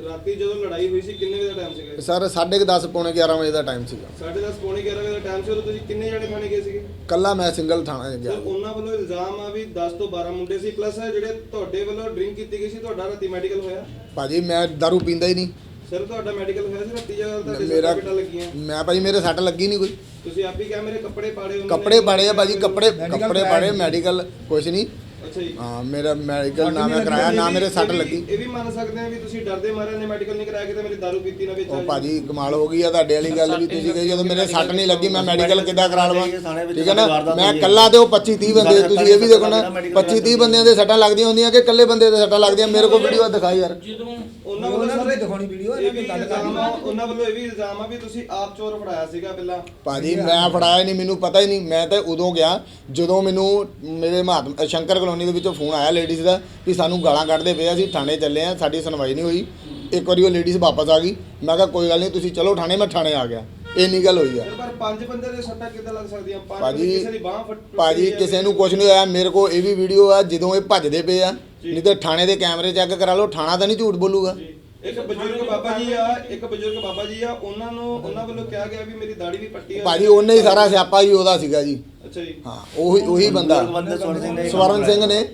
I: ਰਾਤੀ ਜਦੋਂ ਲੜਾਈ ਹੋਈ ਸੀ ਕਿੰਨੇ ਵਜੇ ਦਾ ਟਾਈਮ ਸੀਗਾ
G: ਸਰ 10:30 ਪੌਣੇ 11 ਵਜੇ ਦਾ ਟਾਈਮ ਸੀਗਾ।
I: 10:30 ਪੌਣੇ 11 ਵਜੇ ਦਾ ਟਾਈਮ ਸੀ ਉਦੋਂ ਤੁਸੀਂ ਕਿੰਨੇ ਜਣੇ ਥਾਣੇ ਗਏ ਸੀਗੇ?
G: ਕੱਲਾ ਮੈਂ ਸਿੰਗਲ ਥਾਣੇ ਗਿਆ।
I: ਉਹਨਾਂ ਵੱਲੋਂ ਇਲਜ਼ਾਮ ਆ ਵੀ 10 ਤੋਂ 12 ਮੁੰਡੇ ਸੀ ਪਲੱਸ ਜਿਹੜੇ ਤੁਹਾਡੇ ਵੱਲੋਂ ਡਰਿੰਕ ਕੀਤੀ ਗਈ ਸੀ ਤੁਹਾਡਾ ਰਾਤੀ ਮੈਡੀਕਲ ਹੋਇਆ?
G: ਭਾਜੀ ਮੈਂ ਦਾਰੂ ਪੀਂਦਾ ਹੀ ਨਹੀਂ।
I: ਸਰ ਤੁਹਾਡਾ ਮੈਡੀਕਲ ਹੋਇਆ ਸੀ ਰਾਤੀ ਜਾਂ ਤੁਹਾਡੇ
G: ਮੇਰਾ
I: ਸੱਟਾਂ ਲੱਗੀਆਂ?
G: ਮੈਂ ਭਾਜੀ ਮੇਰੇ ਸੱਟ ਲੱਗੀ ਨਹੀਂ ਕੋਈ।
I: ਤੁਸੀਂ ਆਪ ਹੀ ਕਿਹਾ ਮੇਰੇ ਕੱਪੜੇ ਪਾੜੇ ਨੇ।
G: ਕੱਪੜੇ ਪਾੜੇ ਆ ਭਾਜੀ ਕੱਪੜੇ ਕੱਪੜੇ ਪਾੜੇ ਮੈਡੀਕਲ ਕੁਛ ਨਹੀਂ।
I: ਅੱਛਾ ਜੀ।
G: ਹਾਂ ਮੇਰਾ ਮੈਡੀਕਲ ਨਾ ਮੈਂ ਕਰਾਇਆ ਨਾ ਮੇਰੇ ਸੱਟ ਲੱਗੀ।
I: ਇਹ ਵੀ ਮੰਨ ਸਕਦੇ ਆ ਵੀ ਤੁਸੀਂ ਡਰਦੇ ਮਾਰੇ ਨੇ ਮੈਡੀਕਲ ਨਹੀਂ ਕਰਾਇਆ ਕਿਤੇ ਮੇਰੀ ਦਾਰੂ ਪੀਤੀ ਨਾ ਵਿੱਚ
G: ਉਹ। ਭਾਜੀ ਕਮਾਲ ਹੋ ਗਈ ਆ ਤੁਹਾਡੇ ਵਾਲੀ ਗੱਲ ਵੀ ਤੁਸੀਂ ਕਹੀ ਜਦੋਂ ਮੇਰੇ ਸੱਟ ਨਹੀਂ ਲੱਗੀ ਮੈਂ ਮੈਡੀਕਲ ਕਿੱਦਾਂ ਕਰਾ ਲਵਾਂ? ਠੀਕ ਹੈ ਨਾ? ਮੈਂ ਕੱਲਾ ਤੇ ਉਹ 25 30 ਬੰਦੇ ਤੁਸੀਂ ਇਹ ਵੀ ਦੇਖੋ ਨਾ 25 30 ਬੰਦਿਆਂ ਦੇ ਸੱਟਾਂ ਲੱਗਦੀਆਂ ਹੁੰਦੀਆਂ ਕਿ ਇਕੱਲੇ ਬੰਦੇ ਦੇ ਸੱਟਾਂ ਲੱਗਦੀਆਂ? ਮੇਰੇ ਕੋਲ ਵੀਡੀਓ ਦਿਖਾਈ ਯਾਰ।
D: ਜਦੋਂ
I: ਉਹਨਾਂ ਵੱਲੋਂ ਦਿਖਾਉਣੀ ਵੀਡੀਓ ਇਹ ਵੀ ਇਲਜ਼ਾਮ ਆ ਉਹਨਾਂ ਵੱਲੋਂ ਇਹ ਵੀ ਇਲਜ਼ਾਮ ਆ ਵੀ ਤੁਸੀਂ ਆਪ ਚੋਰ ਫੜਾਇਆ ਸੀਗਾ ਪਹਿਲਾਂ।
G: ਭਾਜੀ ਮੈਂ ਫੜਾਇਆ ਨਹੀਂ ਮੈਨੂੰ ਪਤਾ ਹੀ ਨਹੀਂ ਮੈਂ ਤਾਂ ਉਦੋਂ ਗਿਆ ਜਦੋਂ ਮੈਨੂੰ ਮੇਰੇ ਮਹਾਤਮਾ ਸ਼ੰਕਰ ਕਲੋਨੀ ਦੇ ਵਿੱਚੋਂ ਫੋਨ ਆਇਆ ਲੇਡੀਜ਼ ਦਾ ਵੀ ਸਾਨੂੰ ਗਾਲਾਂ ਕੱਢਦੇ ਪਏ ਆ, ਅਸੀਂ ਥਾਣੇ ਚੱਲੇ ਆ ਸਾਡੀ ਸੁਣਵਾਈ ਨਹੀਂ ਹੋਈ। ਇੱਕ ਵਾਰੀ ਉਹ ਲੇਡੀਜ਼ ਵਾਪਸ ਆ ਗਈ। ਮੈਂ ਕਿਹਾ ਕੋਈ ਗੱਲ ਨਹੀਂ ਤੁਸੀਂ ਚਲੋ ਥਾਣੇ ਮੈਂ ਥਾਣੇ ਆ ਗਿਆ। ਇੰਨੀ ਗੱਲ ਹੋਈ ਆ।
I: ਪਰ ਪੰਜ ਬੰਦੇ ਦੇ ਸੱਟਾਂ ਕਿੱਦਾਂ ਲੱਗ ਸਕਦੀਆਂ? ਪੰਜ
G: ਭਾਜੀ
I: ਬੰਦੇ ਕਿਸੇ ਦੀ ਬਾਹ ਫਟ
G: ਭਾਜੀ ਕਿਸੇ ਨੂੰ ਕੁਝ ਨਹੀਂ ਹੋਇਆ। ਮੇਰੇ ਕੋਲ ਇਹ ਵੀ ਵੀਡੀਓ ਆ ਜਦੋਂ ਇਹ ਭੱਜਦੇ ਪਏ ਆ ਨਹੀਂ ਤੇ ਥਾਣੇ ਦੇ ਕੈਮਰੇ ਚੈੱਕ ਕਰਾ ਲਓ ਥਾਣਾ ਤਾਂ ਨਹੀਂ ਝੂਠ ਬੋਲੂਗਾ।
I: ਇੱਕ ਬਜ਼ੁਰਗ ਬਾਬਾ ਜੀ ਆ ਇੱਕ ਬਜ਼ੁਰਗ ਬਾਬਾ ਜੀ ਆ ਉਹਨਾਂ ਨੂੰ ਉਹਨਾਂ ਵੱਲੋਂ ਕਿਹਾ ਗਿਆ ਵੀ ਮੇਰੀ ਦਾੜੀ ਵੀ ਪੱਟੀ ਆ।
G: ਭਾਜੀ ਉਹਨੇ ਹੀ ਸਾਰਾ ਸਿਆਪਾ ਹੀ ਉਹਦਾ ਸੀਗਾ ਜੀ।
I: ਅੱਛਾ ਜੀ।
G: ਹਾਂ ਉਹੀ ਉਹੀ ਬੰਦਾ ਸਵਰਨ ਸਿੰਘ ਨੇ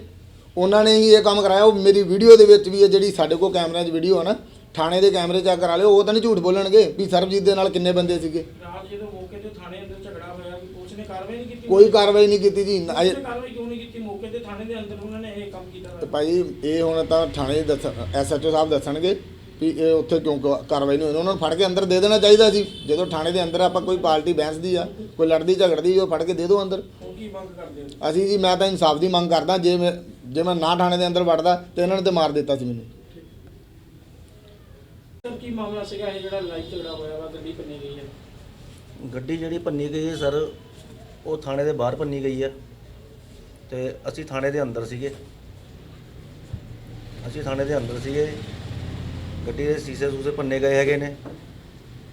G: ਉਹਨਾਂ ਨੇ ਹੀ ਇਹ ਕੰਮ ਕਰਾਇਆ। ਉਹ ਮੇਰੀ ਵੀਡੀਓ ਦੇ ਵਿੱਚ ਵੀ ਹੈ ਜਿਹੜੀ ਸਾਡੇ ਕੋਲ ਕੈਮਰਿਆਂ 'ਚ ਵੀਡੀਓ ਆ ਨਾ ਥਾਣੇ ਦੇ ਕੈਮਰੇ ਚੈੱਕ ਕਰਾ ਲਿਓ ਉਹ ਤਾਂ ਨਹੀਂ ਝੂਠ ਬੋਲਣਗੇ ਵੀ ਸਰਬਜੀਤ ਦੇ ਨਾਲ ਕਿੰਨੇ ਬੰਦੇ ਸੀਗੇ।
D: ਰਾਤ ਜਦੋਂ ਮੌਕੇ ਤੇ ਥਾਣੇ ਅੰਦਰ ਝਗੜਾ ਹੋਇਆ ਕਿ ਪੁਲਿਸ ਨੇ ਕਾਰਵਾਈ ਨਹੀਂ ਕੀਤੀ?
G: ਕੋਈ ਕਾਰਵਾਈ ਨਹੀਂ ਕੀਤੀ ਜੀ।
D: ਪੁਲਿਸ
G: ਅਜੇ-
D: ਨੇ ਕਾਰਵਾਈ ਕਿਉਂ ਨਹੀਂ ਕੀਤੀ? ਮੌਕੇ ਤੇ ਥਾਣੇ ਦੇ ਅੰਦਰ ਉਹਨਾਂ ਨੇ ਇਹ ਕੰਮ ਕੀਤਾ
G: ਤੇ ਭਾਈ ਇਹ ਹੁਣ ਤਾਂ ਥਾਣੇ ਦੱਸ ਐਸਐਚਓ ਸਾਹਿਬ ਦੱਸਣਗੇ ਵੀ ਇਹ ਉੱਥੇ ਕਿਉਂ ਕ- ਕਾਰਵਾਈ ਨਹੀਂ ਹੋਈ ਉਹਨਾਂ ਨੂੰ ਫੜ ਕੇ ਅੰਦਰ ਦੇ ਦੇਣਾ ਚਾਹੀਦਾ ਸੀ। ਜਦੋਂ ਥਾਣੇ ਦੇ ਅੰਦਰ ਆਪਾਂ ਕੋਈ ਪਾਰਟੀ ਬਹਿਸਦੀ ਆ ਕੋਈ ਲੜਦੀ ਝਗੜਦੀ ਉਹ ਫੜ ਕੇ ਦੇ ਦਿਓ ਅੰਦਰ।
D: ਉਹ ਕੀ ਮੰਗ ਕਰਦੇ ਹੋ?
G: ਅਸੀਂ ਜੀ ਮੈਂ ਤਾਂ ਇਨਸਾਫ ਦੀ ਮੰਗ ਕਰਦਾ ਜੇ ਮੈਂ ਜੇ ਮੈਂ ਨਾ ਥਾਣੇ ਦੇ ਅੰਦਰ ਵੜਦਾ ਤੇ ਇਹਨਾਂ ਨੇ ਤੇ ਮਾਰ ਦਿੱਤਾ ਸੀ ਮੈਨੂੰ।
D: ਸਰ ਕੀ ਮਾਮਲਾ ਸੀਗਾ? ਇਹ ਜਿਹੜਾ ਲਾਈਵ ਝਗੜਾ ਹੋਇਆ ਵਾ ਗੱਡੀ ਪੰਨੀ ਗਈ ਹੈ
H: ਗੱਡੀ ਜਿਹੜੀ ਭੰਨੀ ਗਈ ਹੈ ਸਰ ਉਹ ਥਾਣੇ ਦੇ ਬਾਹਰ ਭੰਨੀ ਗਈ ਹੈ ਤੇ ਅਸੀਂ ਥਾਣੇ ਦੇ ਅੰਦਰ ਸੀਗੇ। ਅਸੀਂ ਥਾਣੇ ਦੇ ਅੰਦਰ ਸੀਗੇ। ਗੱਡੀ ਦੇ ਸੀਸੇ ਸੂਸੇ ਭੰਨੇ ਗਏ ਹੈਗੇ ਨੇ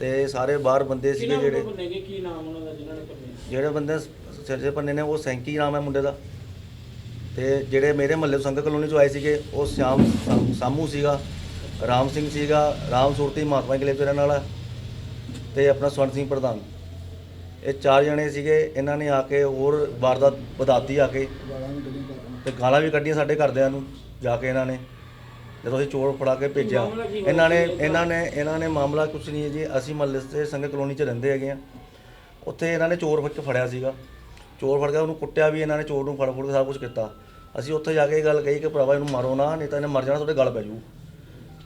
H: ਤੇ ਸਾਰੇ ਬਾਹਰ ਬੰਦੇ ਸੀਗੇ ਜਿਹੜੇ।
D: ਵੱਲੋਂ ਬੰਨੇਗੇ ਕੀ ਨਾਮ ਉਹਨਾਂ ਦਾ ਜਿਨ੍ਹਾਂ ਨੇ ਪੰਨੇ
H: ਜਿਹੜੇ ਬੰਦੇ ਸਿਰ ਦੇ ਭੰਨੇ ਨੇ ਉਹ ਸੈਂਕੀ ਨਾਮ ਹੈ ਮੁੰਡੇ ਦਾ। ਤੇ ਜਿਹੜੇ ਮੇਰੇ ਮਹੱਲੇ ਸੰਗਤ ਕਲੋਨੀ ਚੋਂ ਆਏ ਸੀਗੇ ਉਹ ਸ਼ਾਮ ਸ਼ਾਮ- ਸੀਗਾ ਰਾਮ ਸਿੰਘ ਸੀਗਾ ਰਾਮ ਸੁਰਤੀ ਮਹਾਤਮਾ ਕਲੇਬ ਰਹਿਣ ਵਾਲਾ ਤੇ ਆਪਣਾ ਸਵਰਨ ਸਿੰਘ ਪ੍ਰਧਾਨ। ਇਹ ਚਾਰ ਜਣੇ ਸੀਗੇ ਇਹਨਾਂ ਨੇ ਆ ਕੇ ਹੋਰ ਵਾਰਦਾਤ ਵਧਾਤੀ ਆ ਕੇ। ਤੇ ਗਾਲਾਂ ਵੀ ਕੱਢੀਆਂ ਸਾਡੇ ਘਰਦਿਆਂ ਨੂੰ ਜਾ ਕੇ ਇਹਨਾਂ ਨੇ। ਜਦੋਂ ਅਸੀਂ ਚੋਰ ਫੜਾ ਕੇ ਭੇਜਿਆ ਇਹਨਾਂ ਨੇ? ਇਹਨਾਂ ਨੇ ਇਹਨਾਂ ਨੇ ਮਾਮਲਾ ਕੁਝ ਨਹੀਂ ਹੈ ਜੀ। ਅਸੀਂ ਮਹੱਲੇ ਤੇ ਸੰਗਤ ਕਲੋਨੀ 'ਚ ਰਹਿੰਦੇ ਹੈਗੇ ਆ ਉੱਥੇ ਇਹਨਾਂ ਨੇ ਚੋਰ ਫੜ ਫੜਿਆ ਸੀਗਾ। ਚੋਰ ਫੜ ਕੇ ਉਹਨੂੰ ਕੁੱਟਿਆ ਵੀ ਇਹਨਾਂ ਨੇ ਚੋਰ ਨੂੰ ਫੜ ਫੜ ਕੇ ਸਭ ਕੁਝ ਕੀਤਾ। ਅਸੀਂ ਉੱਥੇ ਜਾ ਕੇ ਇਹ ਗੱਲ ਕਹੀ ਕਿ ਭਰਾਵਾ ਇਹਨੂੰ ਮਾਰੋ ਨਾ ਨਹੀਂ ਤਾਂ ਇਹਨੇ ਮਰ ਜਾਣਾ ਤੁਹਾਡੇ ਗਲ ਪੈ ਜਾਊ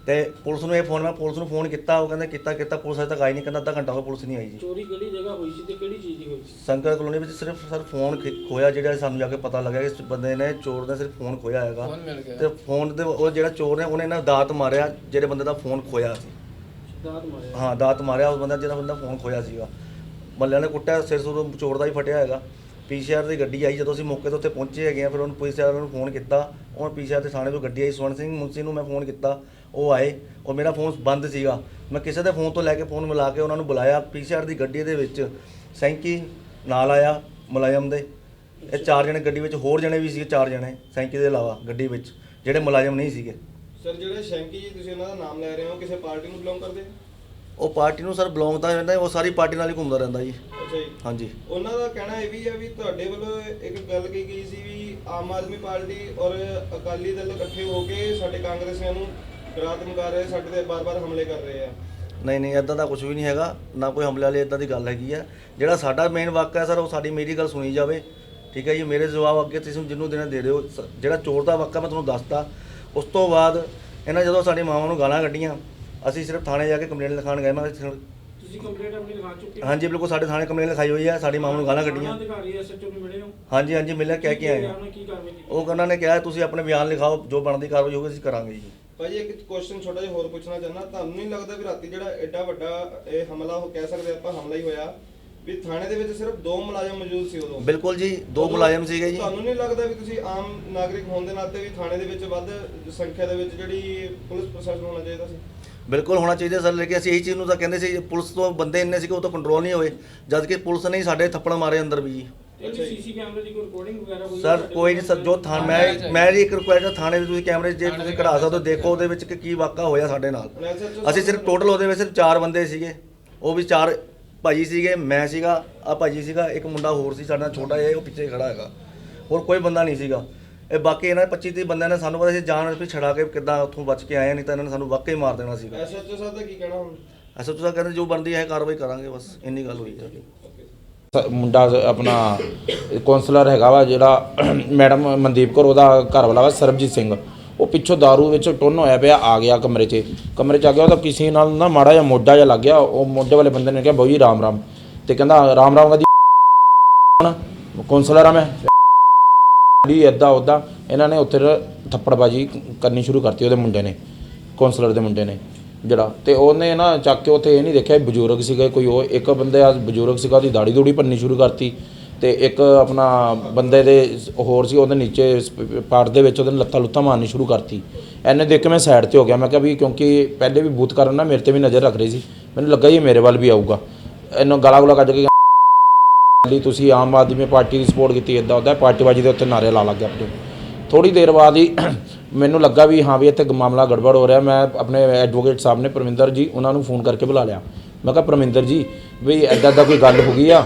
H: ਤੇ ਪੁਲਿਸ ਨੂੰ ਇਹ ਫੋਨ ਮੈਂ ਪੁਲਿਸ ਨੂੰ ਫੋਨ ਕੀਤਾ ਉਹ ਕਹਿੰਦੇ ਕੀਤਾ ਕੀਤਾ ਪੁਲਿਸ ਅਜੇ ਤੱਕ ਆਈ ਨਹੀਂ ਕਹਿੰਦਾ ਅੱਧਾ ਘੰਟਾ ਹੋ ਗਿਆ ਪੁਲਿਸ ਨਹੀਂ ਆਈ ਜੀ।
D: ਚੋਰੀ ਕਿਹੜੀ ਜਗ੍ਹਾ ਹੋਈ ਸੀ ਤੇ ਕਿਹੜੀ ਚੀਜ਼ ਦੀ ਹੋਈ ਸੀ?
H: ਸੰਕਰ ਕਲੋਨੀ ਵਿੱਚ ਸਿਰਫ ਸਰ ਫੋਨ ਖਿ- ਖੋਇਆ ਜਿਹੜਾ ਸਾਨੂੰ ਜਾ ਕੇ ਪਤਾ ਲੱਗਿਆ ਕਿ ਇਸ ਬੰਦੇ ਨੇ ਚੋਰ ਨੇ ਸਿਰਫ ਫੋਨ ਖੋਇਆ ਹੈਗਾ। ਤੇ ਫੋਨ ਦੇ ਉਹ ਜਿਹੜਾ ਚੋਰ ਨੇ ਉਹਨੇ ਨਾ ਦਾਤ ਮਾਰਿਆ ਜਿਹੜੇ ਬੰਦੇ ਦਾ ਫੋਨ ਖੋਇਆ ਸੀ।
D: ਦਾਤ ਮਾਰਿਆ।
H: ਹਾਂ ਦਾਤ ਮਾਰਿਆ ਉਸ ਬੰਦਾ ਜਿਹੜਾ ਬੰਦਾ ਫੋਨ ਖੋਇਆ ਸੀਗਾ। ਮੱਲਿਆਂ ਨੇ ਕੁੱਟਿਆ ਸਿਰ ਸੁਰ ਚੋਰ ਦਾ ਹੀ ਫਟਿਆ ਹੈਗਾ। ਪੀਸੀਆਰ ਦੀ ਗੱਡੀ ਆਈ ਜਦੋਂ ਅਸੀਂ ਮੌਕੇ ਤੇ ਉੱਤੇ ਪਹੁੰਚੇ ਹੈਗੇ ਆ ਫਿਰ ਉਹਨੂੰ ਪੁਲਿਸ ਵਾਲਿਆਂ ਨੂੰ ਫੋਨ ਕੀਤਾ। ਉਹ ਪੀਸੀਆਰ ਦੇ ਥਾਣੇ ਤੋਂ ਗੱਡੀ ਆਈ ਸਵਰਨ ਸਿੰਘ ਮੁੰਸੀ ਨੂੰ ਮੈਂ ਫੋਨ ਕੀਤਾ। ਉਹ ਆਏ ਔਰ ਮੇਰਾ ਫੋਨ ਬੰਦ ਸੀਗਾ। ਮੈਂ ਕਿਸੇ ਦੇ ਫੋਨ ਤੋਂ ਲੈ ਕੇ ਫੋਨ ਮਿਲਾ ਕੇ ਉਹਨਾਂ ਨੂੰ ਬੁਲਾਇਆ। ਪੀਸੀਆਰ ਦੀ ਗੱਡੀ ਦੇ ਵਿੱਚ ਸੈਂਕੀ ਨਾਲ ਆਇਆ ਮੁਲਾਜ਼ਮ ਦੇ। ਇਹ ਚਾਰ ਜਣੇ ਗੱਡੀ ਵਿੱਚ ਹੋਰ ਜਣੇ ਵੀ ਸੀਗੇ ਚਾਰ ਜਣੇ ਸੈਂਕੀ ਦੇ ਇਲਾਵਾ ਗੱਡੀ ਵਿੱਚ ਜਿਹੜੇ ਮੁਲਾਜ਼ਮ ਨਹੀਂ ਸੀਗੇ।
I: ਸਰ ਜਿਹੜੇ ਸ਼ੈਂਕੀ ਜੀ ਤੁਸੀਂ ਉਹਨਾਂ ਦਾ ਨਾਮ ਲੈ ਰਹੇ ਹੋ ਕਿਸੇ ਪਾਰਟੀ ਨੂੰ ਬਿਲੋਂਗ ਕਰਦੇ? ਹੋ?
H: ਉਹ ਪਾਰਟੀ ਨੂੰ ਸਰ ਬਿਲੋਂਗ ਤਾਂ ਰਹਿੰਦਾ ਉਹ ਸਾਰੀ ਪਾਰਟੀ ਨਾਲ ਹੀ ਘੁੰਮਦਾ ਰਹਿੰਦਾ ਜੀ।
I: ਅੱਛਾ ਜੀ।
H: ਹਾਂਜੀ।
I: ਉਹਨਾਂ ਦਾ ਕਹਿਣਾ ਇਹ ਵੀ ਹੈ ਵੀ ਤੁਹਾਡੇ ਵੱਲੋਂ ਇੱਕ ਗੱਲ ਕਹੀ ਗਈ ਸੀ ਵੀ ਆਮ ਆਦਮੀ ਪਾਰਟੀ ਔਰ ਅਕਾਲੀ ਦਲ ਇਕੱਠੇ ਹੋ ਕੇ ਸਾਡੇ ਕਾਂਗਰਸੀਆਂ ਨੂੰ ਡਰਾ ਧਮਕਾ ਰਹੇ ਸਾਡੇ ਤੇ ਬਾਰ-ਬਾਰ ਹਮਲੇ ਕਰ ਰਹੇ ਆ।
H: ਨਹੀਂ ਨਹੀਂ ਇਦਾਂ ਦਾ ਕੁਝ ਵੀ ਨਹੀਂ ਹੈਗਾ। ਨਾ ਕੋਈ ਹਮਲੇ ਵਾਲੀ ਇਦਾਂ ਦੀ ਗੱਲ ਹੈਗੀ ਆ। ਜਿਹੜਾ ਸਾਡਾ ਮੇਨ ਵਾਕਾ ਹੈ ਸਰ ਉਹ ਸਾਡੀ ਮੇਰੀ ਗੱਲ ਸੁਣੀ ਜਾਵੇ। ਠੀਕ ਹੈ ਜੀ? ਮੇਰੇ ਜਵਾਬ ਅੱਗੇ ਤੁਸੀਂ ਜਿਹਨੂੰ ਦੇਣਾ ਦੇ ਦਿਓ। ਸ- ਜਿਹੜਾ ਚੋਰ ਦਾ ਵਾਕਾ ਮੈਂ ਤੁਹਾਨੂੰ ਦੱਸਤਾ। ਉਸ ਤੋਂ ਬਾਅਦ ਇਹਨਾਂ ਜਦੋਂ ਸਾਡੀ ਮਾਵਾਂ ਨੂੰ ਗਾਲਾਂ ਕੱਢੀਆਂ ਅਸੀਂ ਸਿਰਫ ਥਾਣੇ ਜਾ ਕੇ ਕੰਪਲੇਂਟ ਲਿਖਾਉਣ ਗਏ। ਮੈਂ ਕਿਹਾ
D: ਤੁਸੀਂ ਕੰਪਲੇਂਟ ਆਪਣੀ ਲਿਖਾ ਚੁੱਕੇ ਹੋ?
H: ਹਾਂਜੀ ਬਿਲਕੁਲ ਸਾਡੇ ਥਾਣੇ ਕੰਪਲੇਂਟ ਲਿਖਾਈ ਹੋਈ ਹੈ ਸਾਡੀ ਮਾਵਾਂ ਨੂੰ ਗਾਲਾਂ ਕੱਢੀਆਂ।
D: ਥਾਣਾ ਅਧਿਕਾਰੀ ਐਸਐਚਓ ਨੂੰ ਮਿਲੇ ਹੋ?
H: ਹਾਂਜੀ ਹਾਂਜੀ ਮਿਲਿਆ ਕਹਿ ਕੇ ਆਏ ਹਾਂ।
D: ਉਹਨੇ ਕੀ ਕਾਰਵਾਈ ਕੀਤੀ?
H: ਉਹ ਉਹਨਾਂ ਨੇ ਕਿਹਾ ਤੁਸੀਂ ਆਪਣੇ ਬਿਆਨ ਲਿਖਾਓ ਜੋ ਬਣਦੀ ਕਾਰਵਾਈ ਹੋਊਗੀ ਅਸੀਂ ਕਰਾਂਗੇ ਜੀ।
I: ਭਾਜੀ ਇੱਕ ਕੁਐਸਚਨ ਛੋਟਾ ਜਿਹਾ ਹੋਰ ਪੁੱਛਣਾ ਚਾਹੁੰਦਾ। ਤੁਹਾਨੂੰ ਨਹੀਂ ਲੱਗਦਾ ਵੀ ਰਾਤੀ ਜਿਹੜਾ ਐਡਾ ਵੱਡਾ ਇਹ ਹਮਲਾ ਹੋ ਕਹਿ ਸਕਦੇ ਆਪਾਂ ਹਮਲਾ ਹੀ ਹੋਇਆ ਵੀ ਥਾਣੇ ਦੇ ਵਿੱਚ ਸਿਰਫ ਦੋ ਮੁਲਾਜ਼ਮ ਮੌਜੂਦ ਸੀ ਉਦੋਂ?
H: ਬਿਲਕੁਲ ਜੀ ਦੋ ਮੁਲਾਜ਼ਮ ਸੀਗੇ ਜੀ।
I: ਤੁਹਾਨੂੰ ਨਹੀਂ ਲੱਗਦਾ ਵੀ ਤੁਸੀਂ ਆਮ ਨਾਗਰਿਕ ਹੋਣ ਦੇ ਨਾਤੇ ਵੀ ਥਾਣੇ ਦੇ ਵਿੱਚ ਵੱਧ ਸੰਖਿਆ ਦੇ ਵਿੱਚ ਜਿਹੜੀ ਪੁਲਿਸ ਪ੍ਰਸ਼ਾਸਨ ਹੋਣਾ ਚਾਹੀਦਾ ਸੀ?
H: ਬਿਲਕੁਲ ਹੋਣਾ ਚਾਹੀਦਾ ਸਰ ਲੇਕਿਨ ਅਸੀਂ ਇਹੀ ਚੀਜ਼ ਨੂੰ ਤਾਂ ਕਹਿੰਦੇ ਸੀ ਪੁਲਿਸ ਤੋਂ ਬੰਦੇ ਇੰਨੇ ਸੀਗੇ ਉਹ ਤਾਂ ਕੰਟਰੋਲ ਨਹੀਂ ਹੋਏ। ਜਦ ਕਿ ਪੁਲਿਸ ਨੇ ਹੀ ਸਾਡੇ ਥੱਪੜ ਮਾਰੇ ਅੰਦਰ ਵੀ ਜੀ।
D: ਤੇ ਸੀਸੀ ਕੈਮਰੇ ਦੀ ਕੋਈ ਰਿਕਾਰਡਿੰਗ ਵਗੈਰਾ ਹੋਈ ਹੈ
H: ਸਰ ਕੋਈ ਨਹੀਂ ਸਰ ਜੋ ਥਾਣ ਮੈਂ ਮੈਂ ਜੀ ਇੱਕ ਰਿਕੁਐਸਟ ਹੈ ਥਾਣੇ ਦੇ ਤੁਸੀਂ ਕੈਮਰੇ ਜੇ ਤੁਸੀਂ ਕਢਾ ਸਕਦੇ ਹੋ ਦੇਖੋ ਉਹਦੇ ਵਿੱਚ ਕਿ ਕੀ ਵਾਕਾ ਹੋਇਆ ਸਾਡੇ ਨਾਲ। ਅਸੀਂ ਸਿਰਫ ਟੋਟਲ ਉਹਦੇ ਵਿੱਚ ਸਿਰਫ ਚਾਰ ਬੰਦੇ ਸੀਗੇ। ਉਹ ਵੀ ਚਾਰ ਭਾਜੀ ਸੀਗੇ ਮੈਂ ਸੀਗਾ ਆ ਭਾਜੀ ਸੀਗਾ ਇੱਕ ਮੁੰਡਾ ਹੋਰ ਸੀ ਸਾਡੇ ਛੋਟਾ ਜਿਹਾ ਉਹ ਪਿੱਛੇ ਖੜਾ ਹੈਗਾ। ਹੋਰ ਕੋਈ ਬੰਦਾ ਨਹੀਂ ਸੀਗਾ। ਇਹ ਬਾਕੀ ਇਹਨਾਂ 25 30 ਬੰਦਿਆਂ ਨੇ ਸਾਨੂੰ ਪਤਾ ਸੀ ਜਾਨ ਵੀ ਛੜਾ ਕੇ ਕਿੱਦਾਂ ਉੱਥੋਂ ਬਚ ਕੇ ਆਏ ਨਹੀਂ ਤਾਂ ਇਹਨਾਂ ਨੇ ਸਾਨੂੰ ਵਾਕਈ ਮਾਰ ਦੇਣਾ ਸੀਗਾ।
I: ਐਸਐਚਓ ਸਾਹਿਬ ਦਾ ਕੀ ਕਹਿਣਾ ਹੁਣ?
H: ਐਸਾ ਤੁਸੀਂ ਕਹਿੰਦੇ ਜੋ ਬਣਦੀ ਹੈ ਕਾਰਵਾਈ ਕਰਾਂਗੇ ਬਸ ਇੰਨੀ ਗੱਲ ਹੋਈ ਹੈ।
J: ਮੁੰਡਾ ਆਪਣਾ ਕਾਉਂਸਲਰ ਹੈਗਾ ਵਾ ਜਿਹੜਾ *clears throat* ਮੈਡਮ ਮਨਦੀਪ ਕੌਰ, ਉਹਦਾ ਘਰ ਵਾਲਾ ਵਾ ਸਰਬਜੀਤ ਸਿੰਘ। ਉਹ ਪਿੱਛੋਂ दारू ਵਿੱਚ ਟੁੰਨ ਹੋਇਆ ਪਿਆ, ਆ ਗਿਆ ਕਮਰੇ 'ਚ। ਕਮਰੇ 'ਚ ਆ ਗਿਆ, ਉਹਦਾ ਕਿਸੇ ਨਾਲ ਨਾ ਮਾੜਾ ਜਿਹਾ ਮੋਢਾ ਜਿਹਾ ਲੱਗ ਗਿਆ। ਉਹ ਮੋਢੇ ਵਾਲੇ ਬੰਦੇ ਨੇ ਕਿਹਾ ਬਾਊ ਜੀ ਰਾਮ ਰਾਮ। ਤੇ ਕਹਿੰਦਾ, ਰਾਮ ਰਾਮ ਕਦੀ ਕਾਉਂਸਲਰ ਆ? ਮੈਂ। ਦੀ ਏਦਾਂ ਉਦਾਂ ਇਹਨਾਂ ਨੇ ਉੱਥੇ ਥੱਪੜਬਾਜੀ ਕਰਨੀ ਸ਼ੁਰੂ ਕਰਤੀ ਉਹਦੇ ਮੁੰਡੇ ਨੇ ਕਾਉਂਸਲਰ ਦੇ ਮੁੰਡੇ ਨੇ। ਜਿਹੜਾ, ਤੇ ਉਹਨੇ ਨਾ ਚੱਕ ਕੇ ਉੱਥੇ ਇਹ ਨਹੀਂ ਦੇਖਿਆ ਵੀ ਬਜ਼ੁਰਗ ਸੀਗਾ, ਕੋਈ ਉਹ ਇੱਕ ਬੰਦੇ ਆ, ਬਜ਼ੁਰਗ ਸੀਗਾ, ਉਹਦੀ ਦਾੜੀ ਦੂੜੀ ਭੰਨੀ ਸ਼ੁਰੂ ਕਰਤੀ, ਤੇ ਇੱਕ ਆਪਣਾ ਬੰਦੇ ਦੇ ਹੋਰ ਸੀ, ਉਹਦੇ ਨੀਚੇ ਪਾਰਟ ਦੇ ਵਿੱਚ ਉਹਦੇ ਲੱਤਾਂ ਲੁੱਤਾਂ ਮਾਰਨੀ ਸ਼ੁਰੂ ਕਰਤੀ। ਐਨੇ ਦੇਖ ਕੇ ਮੈਂ ਸਾਈਡ ਤੇ ਹੋ ਗਿਆ, ਮੈਂ ਕਿਹਾ ਵੀ ਕਿਉਂਕਿ ਪਹਿਲੇ ਵੀ ਬੂਤ ਕਰਨ ਨਾ ਮੇਰੇ ਤੇ ਵੀ ਨਜ਼ਰ ਰੱਖ ਰਹੀ ਸੀ, ਮੈਨੂੰ ਲੱਗਾ ਇਹ ਮੇਰੇ ਵੱਲ ਵੀ ਆਊਗਾ। ਇਹਨੂੰ ਗਲਾ ਗੁਲਾ ਕੱਢ ਕੇ ਲਈ ਤੁਸੀਂ ਆਮ ਆਦਮੀ ਪਾਰਟੀ ਦੀ ਸਪੋਰਟ ਕੀਤੀ ਇਦਾਂ ਹੁੰਦਾ ਪਾਰਟੀਬਾਜੀ ਦੇ ਉੱਤੇ ਨਾਰੇ ਲਾ ਲੱਗ ਗਿਆ ਆਪਣੇ ਥੋੜੀ ਦੇਰ ਬਾਅਦ ਹੀ ਮੈਨੂੰ ਲੱਗਾ ਵੀ ਹਾਂ ਵੀ ਇੱਥੇ ਮਾਮਲਾ ਗੜਬੜ ਹੋ ਰਿਹਾ। ਮੈਂ ਆਪਣੇ ਐਡਵੋਕੇਟ ਸਾਹਿਬ ਨੇ ਪਰਮਿੰਦਰ ਜੀ ਉਹਨਾਂ ਨੂੰ ਫੋਨ ਕਰਕੇ ਬੁਲਾ ਲਿਆ। ਮੈਂ ਕਿਹਾ, ਪਰਮਿੰਦਰ ਜੀ, ਵੀ ਐਦਾਂ ਦਾ ਕੋਈ ਗੱਲ ਹੋ ਗਈ ਆ?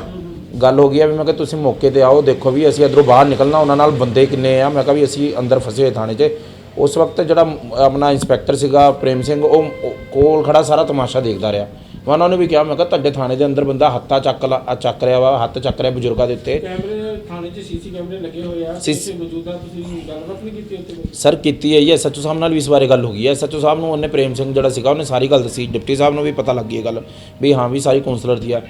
J: ਗੱਲ ਹੋ ਗਈ ਆ ਵੀ ਮੈਂ ਕਿਹਾ, ਤੁਸੀਂ ਮੌਕੇ ਤੇ ਆਓ, ਦੇਖੋ ਵੀ ਅਸੀਂ ਇੱਧਰੋਂ ਬਾਹਰ ਨਿਕਲਣਾ, ਉਹਨਾਂ ਨਾਲ ਬੰਦੇ ਕਿੰਨੇ ਆ? ਮੈਂ ਕਿਹਾ ਵੀ ਅਸੀਂ ਅੰਦਰ ਫਸੇ ਹੋਏ ਥਾਣੇ 'ਚ। ਉਸ ਵਕਤ ਜਿਹੜਾ ਆਪਣਾ ਇੰਸਪੈਕਟਰ ਸੀਗਾ, ਪ੍ਰੇਮ ਸਿੰਘ, ਉਹ ਉਹ ਕੋਲ ਖੜਾ ਸਾਰਾ ਤਮਾਸ਼ਾ ਦੇਖਦਾ ਰਿਹਾ। ਮੈਂ ਉਹਨਾਂ ਨੂੰ ਵੀ ਕਿਹਾ ਮੈਂ ਕਿਹਾ ਤੁਹਾਡੇ ਥਾਣੇ ਦੇ ਅੰਦਰ ਬੰਦਾ ਹੱਥਾ ਚੱਕ ਲਾ- ਚੱਕ ਰਿਹਾ ਵਾ ਹੱਥ ਚੱਕ ਰਿਹਾ ਬਜ਼ੁਰਗਾਂ ਦੇ ਉੱਤੇ।
D: ਕੈਮਰੇ ਥਾਣੇ 'ਚ ਸੀਸੀ ਕੈਮਰੇ ਲੱਗੇ ਹੋਏ ਆ
J: ਸੀਸੀ
D: ਇਸ ਮੌਜੂਦਾ ਤੁਸੀਂ ਗੱਲਬਾਤ ਨਹੀਂ ਕੀਤੀ ਉੱਥੇ ਕੋਈ?
J: ਸਰ ਕੀਤੀ ਹੈ ਜੀ ਐਸਐਚਓ ਸਾਹਿਬ ਨਾਲ ਵੀ ਇਸ ਬਾਰੇ ਗੱਲ ਹੋ ਗਈ ਹੈ। ਐਸਐਚਓ ਸਾਹਿਬ ਨੂੰ ਉਹਨੇ ਪ੍ਰੇਮ ਸਿੰਘ ਜਿਹੜਾ ਸੀਗਾ ਉਹਨੇ ਸਾਰੀ ਗੱਲ ਦੱਸੀ। ਡਿਪਟੀ ਸਾਹਿਬ ਨੂੰ ਵੀ ਪਤਾ ਲੱਗ ਗਈ ਇਹ ਗੱਲ ਵੀ ਹਾਂ ਵੀ ਸਾਰੀ ਕਾਉਂਸਲਰ ਦੀ ਆ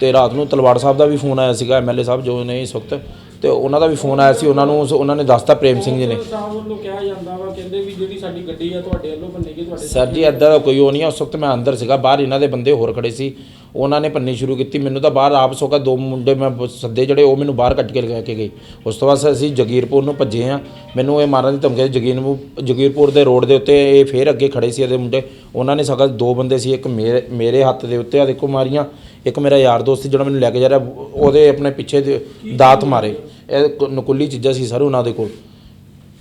J: ਤੇ ਰਾਤ ਨੂੰ ਤਲਵਾੜ ਸਾਹਿਬ ਦਾ ਵੀ ਫੋਨ ਆਇਆ ਸੀਗਾ ਐਮਐਲਏ ਸਾਹਿਬ ਜੋ ਨੇ ਇਸ ਵਕਤ ਤੇ ਉਹਨਾਂ ਦਾ ਵੀ ਫੋਨ ਆਇਆ ਸੀ ਉਹਨਾਂ ਨੂੰ ਉਹਨਾਂ ਨੇ ਦੱਸਤਾ ਪ੍ਰੇਮ ਸਿੰਘ ਜੀ ਨੇ।
D: ਸਾਹਿਬ ਵੱਲੋਂ ਕਿਹਾ ਜਾਂਦਾ ਵਾ ਕਹਿੰਦੇ ਵੀ ਜਿਹੜੀ ਸਾਡੀ ਗੱਡੀ ਆ ਤੁਹਾਡੇ ਵੱਲੋਂ ਬੰਨੇਗੀ ਤੁਹਾਡੇ
J: ਸਰ ਜੀ ਐਦਾਂ ਦਾ ਕੋਈ ਉਹ ਨਹੀਂ ਆ ਉਸ ਵਕਤ ਮੈਂ ਅੰਦਰ ਸੀਗਾ ਬਾਹਰ ਇਹਨਾਂ ਦੇ ਬੰਦੇ ਹੋਰ ਖੜੇ ਸੀ ਉਹਨਾਂ ਨੇ ਪੰਨੀ ਸ਼ੁਰੂ ਕੀਤੀ ਮੈਨੂੰ ਤਾਂ ਬਾਹਰ ਆਪ ਸੋਕਾ ਦੋ ਮੁੰਡੇ ਮੈਂ ਬ- ਸੱਦੇ ਜਿਹੜੇ ਉਹ ਮੈਨੂੰ ਬਾਹਰ ਕੱਢ ਕੇ ਲੈ ਕੇ ਗਏ। ਉਸ ਤੋਂ ਬਾਅਦ ਅਸੀਂ ਜਗੀਰਪੁਰ ਨੂੰ ਭੱਜੇ ਆ ਮੈਨੂੰ ਇਹ ਮਾਰਨ ਦੀ ਧਮਕੀ ਜਗੀਰ ਨੂੰ ਜਗੀਰਪੁਰ ਦੇ ਰੋਡ ਦੇ ਉੱਤੇ ਇਹ ਫੇਰ ਅੱਗੇ ਖੜੇ ਸੀ ਇਹਦੇ ਮੁੰਡੇ ਉਹਨਾਂ ਨੇ ਸਗਾ ਦੋ ਬੰਦੇ ਸੀ ਇੱਕ ਮੇਰੇ ਮੇਰੇ ਹੱਥ ਦੇ ਉੱਤੇ ਆ ਦੇਖੋ ਮਾਰੀਆਂ ਇੱਕ ਮੇਰਾ ਯਾਰ ਦੋਸਤ ਸੀ ਜਿਹੜਾ ਮੈਨੂੰ ਲੈ ਕੇ ਜਾ ਰਿਹਾ, ਉਹਦੇ ਆਪਣੇ ਪਿੱਛੇ ਦੇ ਦਾਤ ਮਾਰੇ। ਇਹ ਨਕੁੱਲੀ ਚੀਜ਼ਾਂ ਸੀ ਸਰ ਉਹਨਾਂ ਦੇ ਕੋਲ।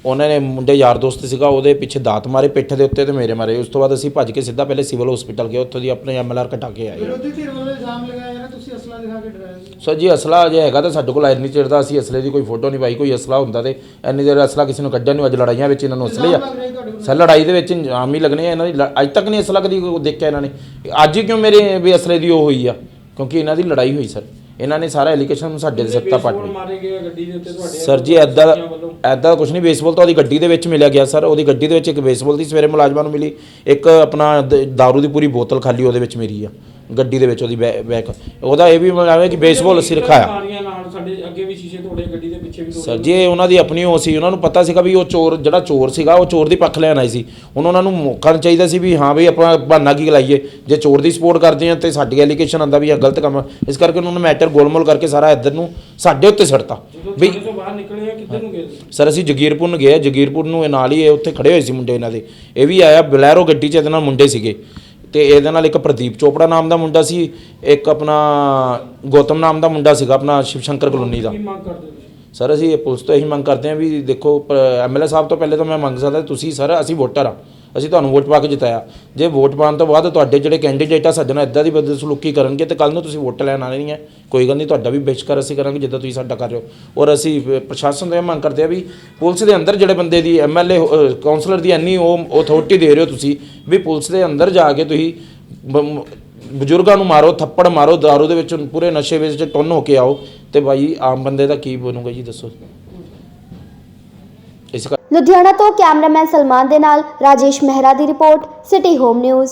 J: ਉਹਨਾਂ ਨੇ ਮੁੰਡੇ ਯਾਰ ਦੋਸਤ ਸੀਗਾ, ਉਹਦੇ ਪਿੱਛੇ ਦਾਤ ਮਾਰੇ, ਪਿੱਠ ਦੇ ਉੱਤੇ ਤੇ ਮੇਰੇ ਮਾਰੇ। ਉਸ ਤੋਂ ਬਾਅਦ ਅਸੀਂ ਭੱਜ ਕੇ ਸਿੱਧਾ ਪਹਿਲੇ ਸਿਵਲ ਹਸਪੀਟਲ ਗਏ, ਉੱਥੋਂ ਦੀ ਆਪਣੇ ਐਮਐਲਆਰ ਕਟਾ ਕੇ ਆਏ।
D: ਵਿਰੋਧੀ ਧਿਰ ਵੱਲੋਂ ਇਲਜ਼ਾਮ ਲਗਾਇਆ ਅਸਲਾ ਦਿਖਾ ਕੇ ਡਰਾਇਆ
J: ਸਰ ਜੀ ਅਸਲਾ ਜੇ ਹੈਗਾ ਤਾਂ ਸਾਡੇ ਕੋਲ ਆਇਰ ਨਹੀਂ ਚਿੜਦਾ ਅਸੀਂ ਅਸਲੇ ਦੀ ਕੋਈ ਫੋਟੋ ਨਹੀਂ ਪਾਈ ਕੋਈ ਅਸਲਾ ਹੁੰਦਾ ਤੇ ਇੰਨੀ ਦੇਰ ਅਸਲਾ ਕਿਸੇ ਨੂੰ ਕੱਢਿਆ ਨਹੀਂ ਅੱਜ ਲੜਾਈਆਂ ਵਿੱਚ ਇਹਨਾਂ ਨੂੰ ਅਸਲੇ ਆ। ਸਰ ਲੜਾਈ ਦੇ ਵਿੱਚ ਆਮ ਹੀ ਲੱਗਣੇ ਆ ਇਹਨਾਂ ਦੀ। ਲ- ਅੱਜ ਤੱਕ ਨਹੀਂ ਅਸਲਾ ਕਦੀ ਕੋਈ ਦੇਖਿਆ ਇਹਨਾਂ ਨੇ। ਅੱਜ ਹੀ ਕਿਉਂ ਮੇਰੇ ਵੀ ਅਸਲੇ ਦੀ ਉਹ ਹੋਈ ਆ? ਕਿਉਂਕਿ ਇਹਨਾਂ ਦੀ ਲੜਾਈ ਹੋਈ ਸਰ। ਇਹਨਾਂ ਨੇ ਸਾਰਾ ਐਲੀਗੇਸ਼ਨ ਸਾਡੇ ਦੇ ਸੱਤਾ ਪੱਟ
D: ਬੇਸਬੋਲ ਮਾਰੇ ਗਏ ਆ ਗੱਡੀ ਦੇ ਉੱਤੇ ਤੁਹਾਡੇ
J: ਸਰ ਜੀ ਐਦਾਂ ਐਦਾਂ ਕੁਝ ਨਹੀਂ ਬੇਸਬਾਲ ਤਾਂ ਉਹਦੀ ਗੱਡੀ ਦੇ ਵਿੱਚ ਮਿਲਿਆ ਗਿਆ ਸਰ। ਉਹਦੀ ਗੱਡੀ ਦੇ ਵਿੱਚ ਇੱਕ ਬੇਸਬਾਲ ਦੀ ਸਵੇਰੇ ਮੁਲਾਜ਼ਮਾਂ ਨੂੰ ਮਿਲੀ। ਇੱਕ ਆਪਣਾ ਦ- ਦਾਰੂ ਦੀ ਪੂਰੀ ਬੋਤਲ ਖਾਲੀ ਉਹਦੇ ਵਿੱਚ ਮੇਰੀ ਆ। ਗੱਡੀ ਦੇ ਵਿੱਚ ਉਹਦੀ ਬੈ- ਬੈਕ। ਉਹਦਾ ਇਹ ਵੀ ਮਤਲਬ ਹੈ ਕਿ ਬੇਸਬਾਲ ਅਸੀਂ ਰਖਾਇਆ।
D: ਮਾਰੀਆਂ ਨਾਲ ਸਾਡੇ ਅੱਗੇ ਵੀ ਸ਼ੀਸ਼ੇ ਤੋੜੇ ਗੱਡੀ ਦੇ ਪਿੱਛੇ ਵੀ ਤੋੜੇ।
J: ਸਰ ਜੀ ਇਹ ਉਹਨਾਂ ਦੀ ਆਪਣੀ ਉਹ ਸੀ ਉਹਨਾਂ ਨੂੰ ਪਤਾ ਸੀਗਾ ਵੀ ਉਹ ਚੋਰ ਜਿਹੜਾ ਚੋਰ ਸੀਗਾ ਉਹ ਚੋਰ ਦੀ ਪੱਖ ਲੈਣ ਆਈ ਸੀ। ਹੁਣ ਉਹਨਾਂ ਨੂੰ ਮੌਕਾ ਚਾਹੀਦਾ ਸੀ ਵੀ ਹਾਂ ਵੀ ਆਪਾਂ ਬਹਾਨਾ ਕੀ ਲਾਈਏ। ਜੇ ਚੋਰ ਦੀ ਸਪੋਰਟ ਕਰਦੇ ਆ ਤੇ ਸਾਡੀ ਐਲੀਗੇਸ਼ਨ ਆਂਦਾ ਵੀ ਇਹ ਗਲਤ ਕੰਮ ਆ। ਇਸ ਕਰਕੇ ਉਹਨਾਂ ਨੇ ਮੈਟਰ ਗੋਲਮੋਲ ਕਰਕੇ ਸਾਰਾ ਇੱਧਰ ਨੂੰ ਸਾਡੇ ਉੱਤੇ
D: ਜਦੋਂ
J: ਵੀ
D: ਥਾਣੇ ਤੋਂ ਬਾਹਰ ਨਿਕਲੇ ਆ ਕਿੱਧਰ ਨੂੰ ਗਏ ਤੁਸੀਂ?
J: ਸਰ ਅਸੀਂ ਜਗੀਰਪੁਰ ਨੂੰ ਗਏ ਜਗੀਰਪੁਰ ਨੂੰ ਇਹ ਨਾਲ ਹੀ ਇਹ ਉੱਥੇ ਖੜੇ ਹੋਏ ਸੀ ਮੁੰਡੇ ਇਹਨਾਂ ਦੇ। ਇਹ ਵੀ ਆਇਆ ਬਲੈਰੋ ਗੱਡੀ 'ਚ ਇਹਦੇ ਨਾਲ ਮੁੰਡੇ ਸੀਗੇ। ਤੇ ਇਹਦੇ ਨਾਲ ਇੱਕ ਪ੍ਰਦੀਪ ਚੋਪੜਾ ਨਾਮ ਦਾ ਮੁੰਡਾ ਸੀ ਇੱਕ ਆਪਣਾ ਗੌਤਮ ਨਾਮ ਦਾ ਮੁੰਡਾ ਸੀਗਾ ਆਪਣਾ ਸ਼ਿਵ ਸ਼ੰਕਰ ਕਲੋਨੀ ਦਾ।
D: ਕੀ ਮੰਗ ਕਰਦੇ ਹੋ ਤੁਸੀਂ?
J: ਸਰ ਅਸੀਂ ਇਹ ਪੁਲਿਸ ਤੋਂ ਇਹੀ ਮੰਗ ਕਰਦੇ ਹਾਂ ਵੀ ਦੇਖੋ ਐਮਐਲਏ ਸਾਹਿਬ ਤੋਂ ਪਹਿਲੇ ਤਾਂ ਮੈਂ ਮੰਗ ਸਕਦਾ ਤੁਸੀਂ ਸਰ ਅਸੀਂ ਵੋਟਰ ਆ ਅਸੀਂ ਤੁਹਾਨੂੰ ਵੋਟ ਪਾ ਕੇ ਜਿਤਾਇਆ। ਜੇ ਵੋਟ ਪਾਉਣ ਤੋਂ ਬਾਅਦ ਤੁਹਾਡੇ ਜਿਹੜੇ ਕੈਂਡੀਡੇਟ ਆ, ਸਾਡੇ ਨਾਲ ਇਦਾਂ ਦੀ ਬਦਸਲੂਕੀ ਕਰਨਗੇ ਤੇ ਕੱਲ ਨੂੰ ਤੁਸੀਂ ਵੋਟ ਲੈਣ ਆਣੇ ਨਹੀਂ ਹੈ। ਕੋਈ ਗੱਲ ਨਹੀਂ, ਤੁਹਾਡਾ ਵੀ ਬੇਸ਼ਕਰ ਅਸੀਂ ਕਰਾਂਗੇ ਜਿੱਦਾਂ ਤੁਸੀਂ ਸਾਡਾ ਕਰ ਰਹੇ ਹੋ। ਔਰ ਅਸੀਂ ਪ੍ਰਸ਼ਾਸਨ ਤੋਂ ਇਹ ਮੰਗ ਕਰਦੇ ਆ ਵੀ ਪੁਲਿਸ ਦੇ ਅੰਦਰ ਜਿਹੜੇ ਬੰਦੇ ਦੀ ਐਮਐਲਏ ਕਾਉਂਸਲਰ ਦੀ ਇੰਨੀ ਉਹ ਅਥਾਰਟੀ ਦੇ ਰਹੇ ਹੋ ਤੁਸੀਂ, ਵੀ ਪੁਲਿਸ ਦੇ ਅੰਦਰ ਜਾ ਕੇ ਤੁਸੀਂ ਬ- ਬਜ਼ੁਰਗਾਂ ਨੂੰ ਮਾਰੋ, ਥੱਪੜ ਮਾਰੋ, ਦਾਰੂ ਦੇ ਵਿੱਚ ਪੂਰੇ ਨਸ਼ੇ ਵਿੱਚ ਟੁੰਨ ਹੋ ਕੇ ਆਓ। ਤੇ ਭਾਈ ਆਮ ਬੰਦੇ ਦਾ ਕੀ ਬਣੂਗਾ ਜੀ, ਦੱਸੋ। ਇਸ
B: ਲੁਧਿਆਣਾ ਤੋਂ ਕੈਮਰਾਮੈਨ ਸਲਮਾਨ ਦੇ ਨਾਲ ਰਾਜੇਸ਼ ਮਹਿਰਾ ਦੀ ਰਿਪੋਰਟ ਸਿਟੀ ਹੋਮ ਨਿਊਜ਼।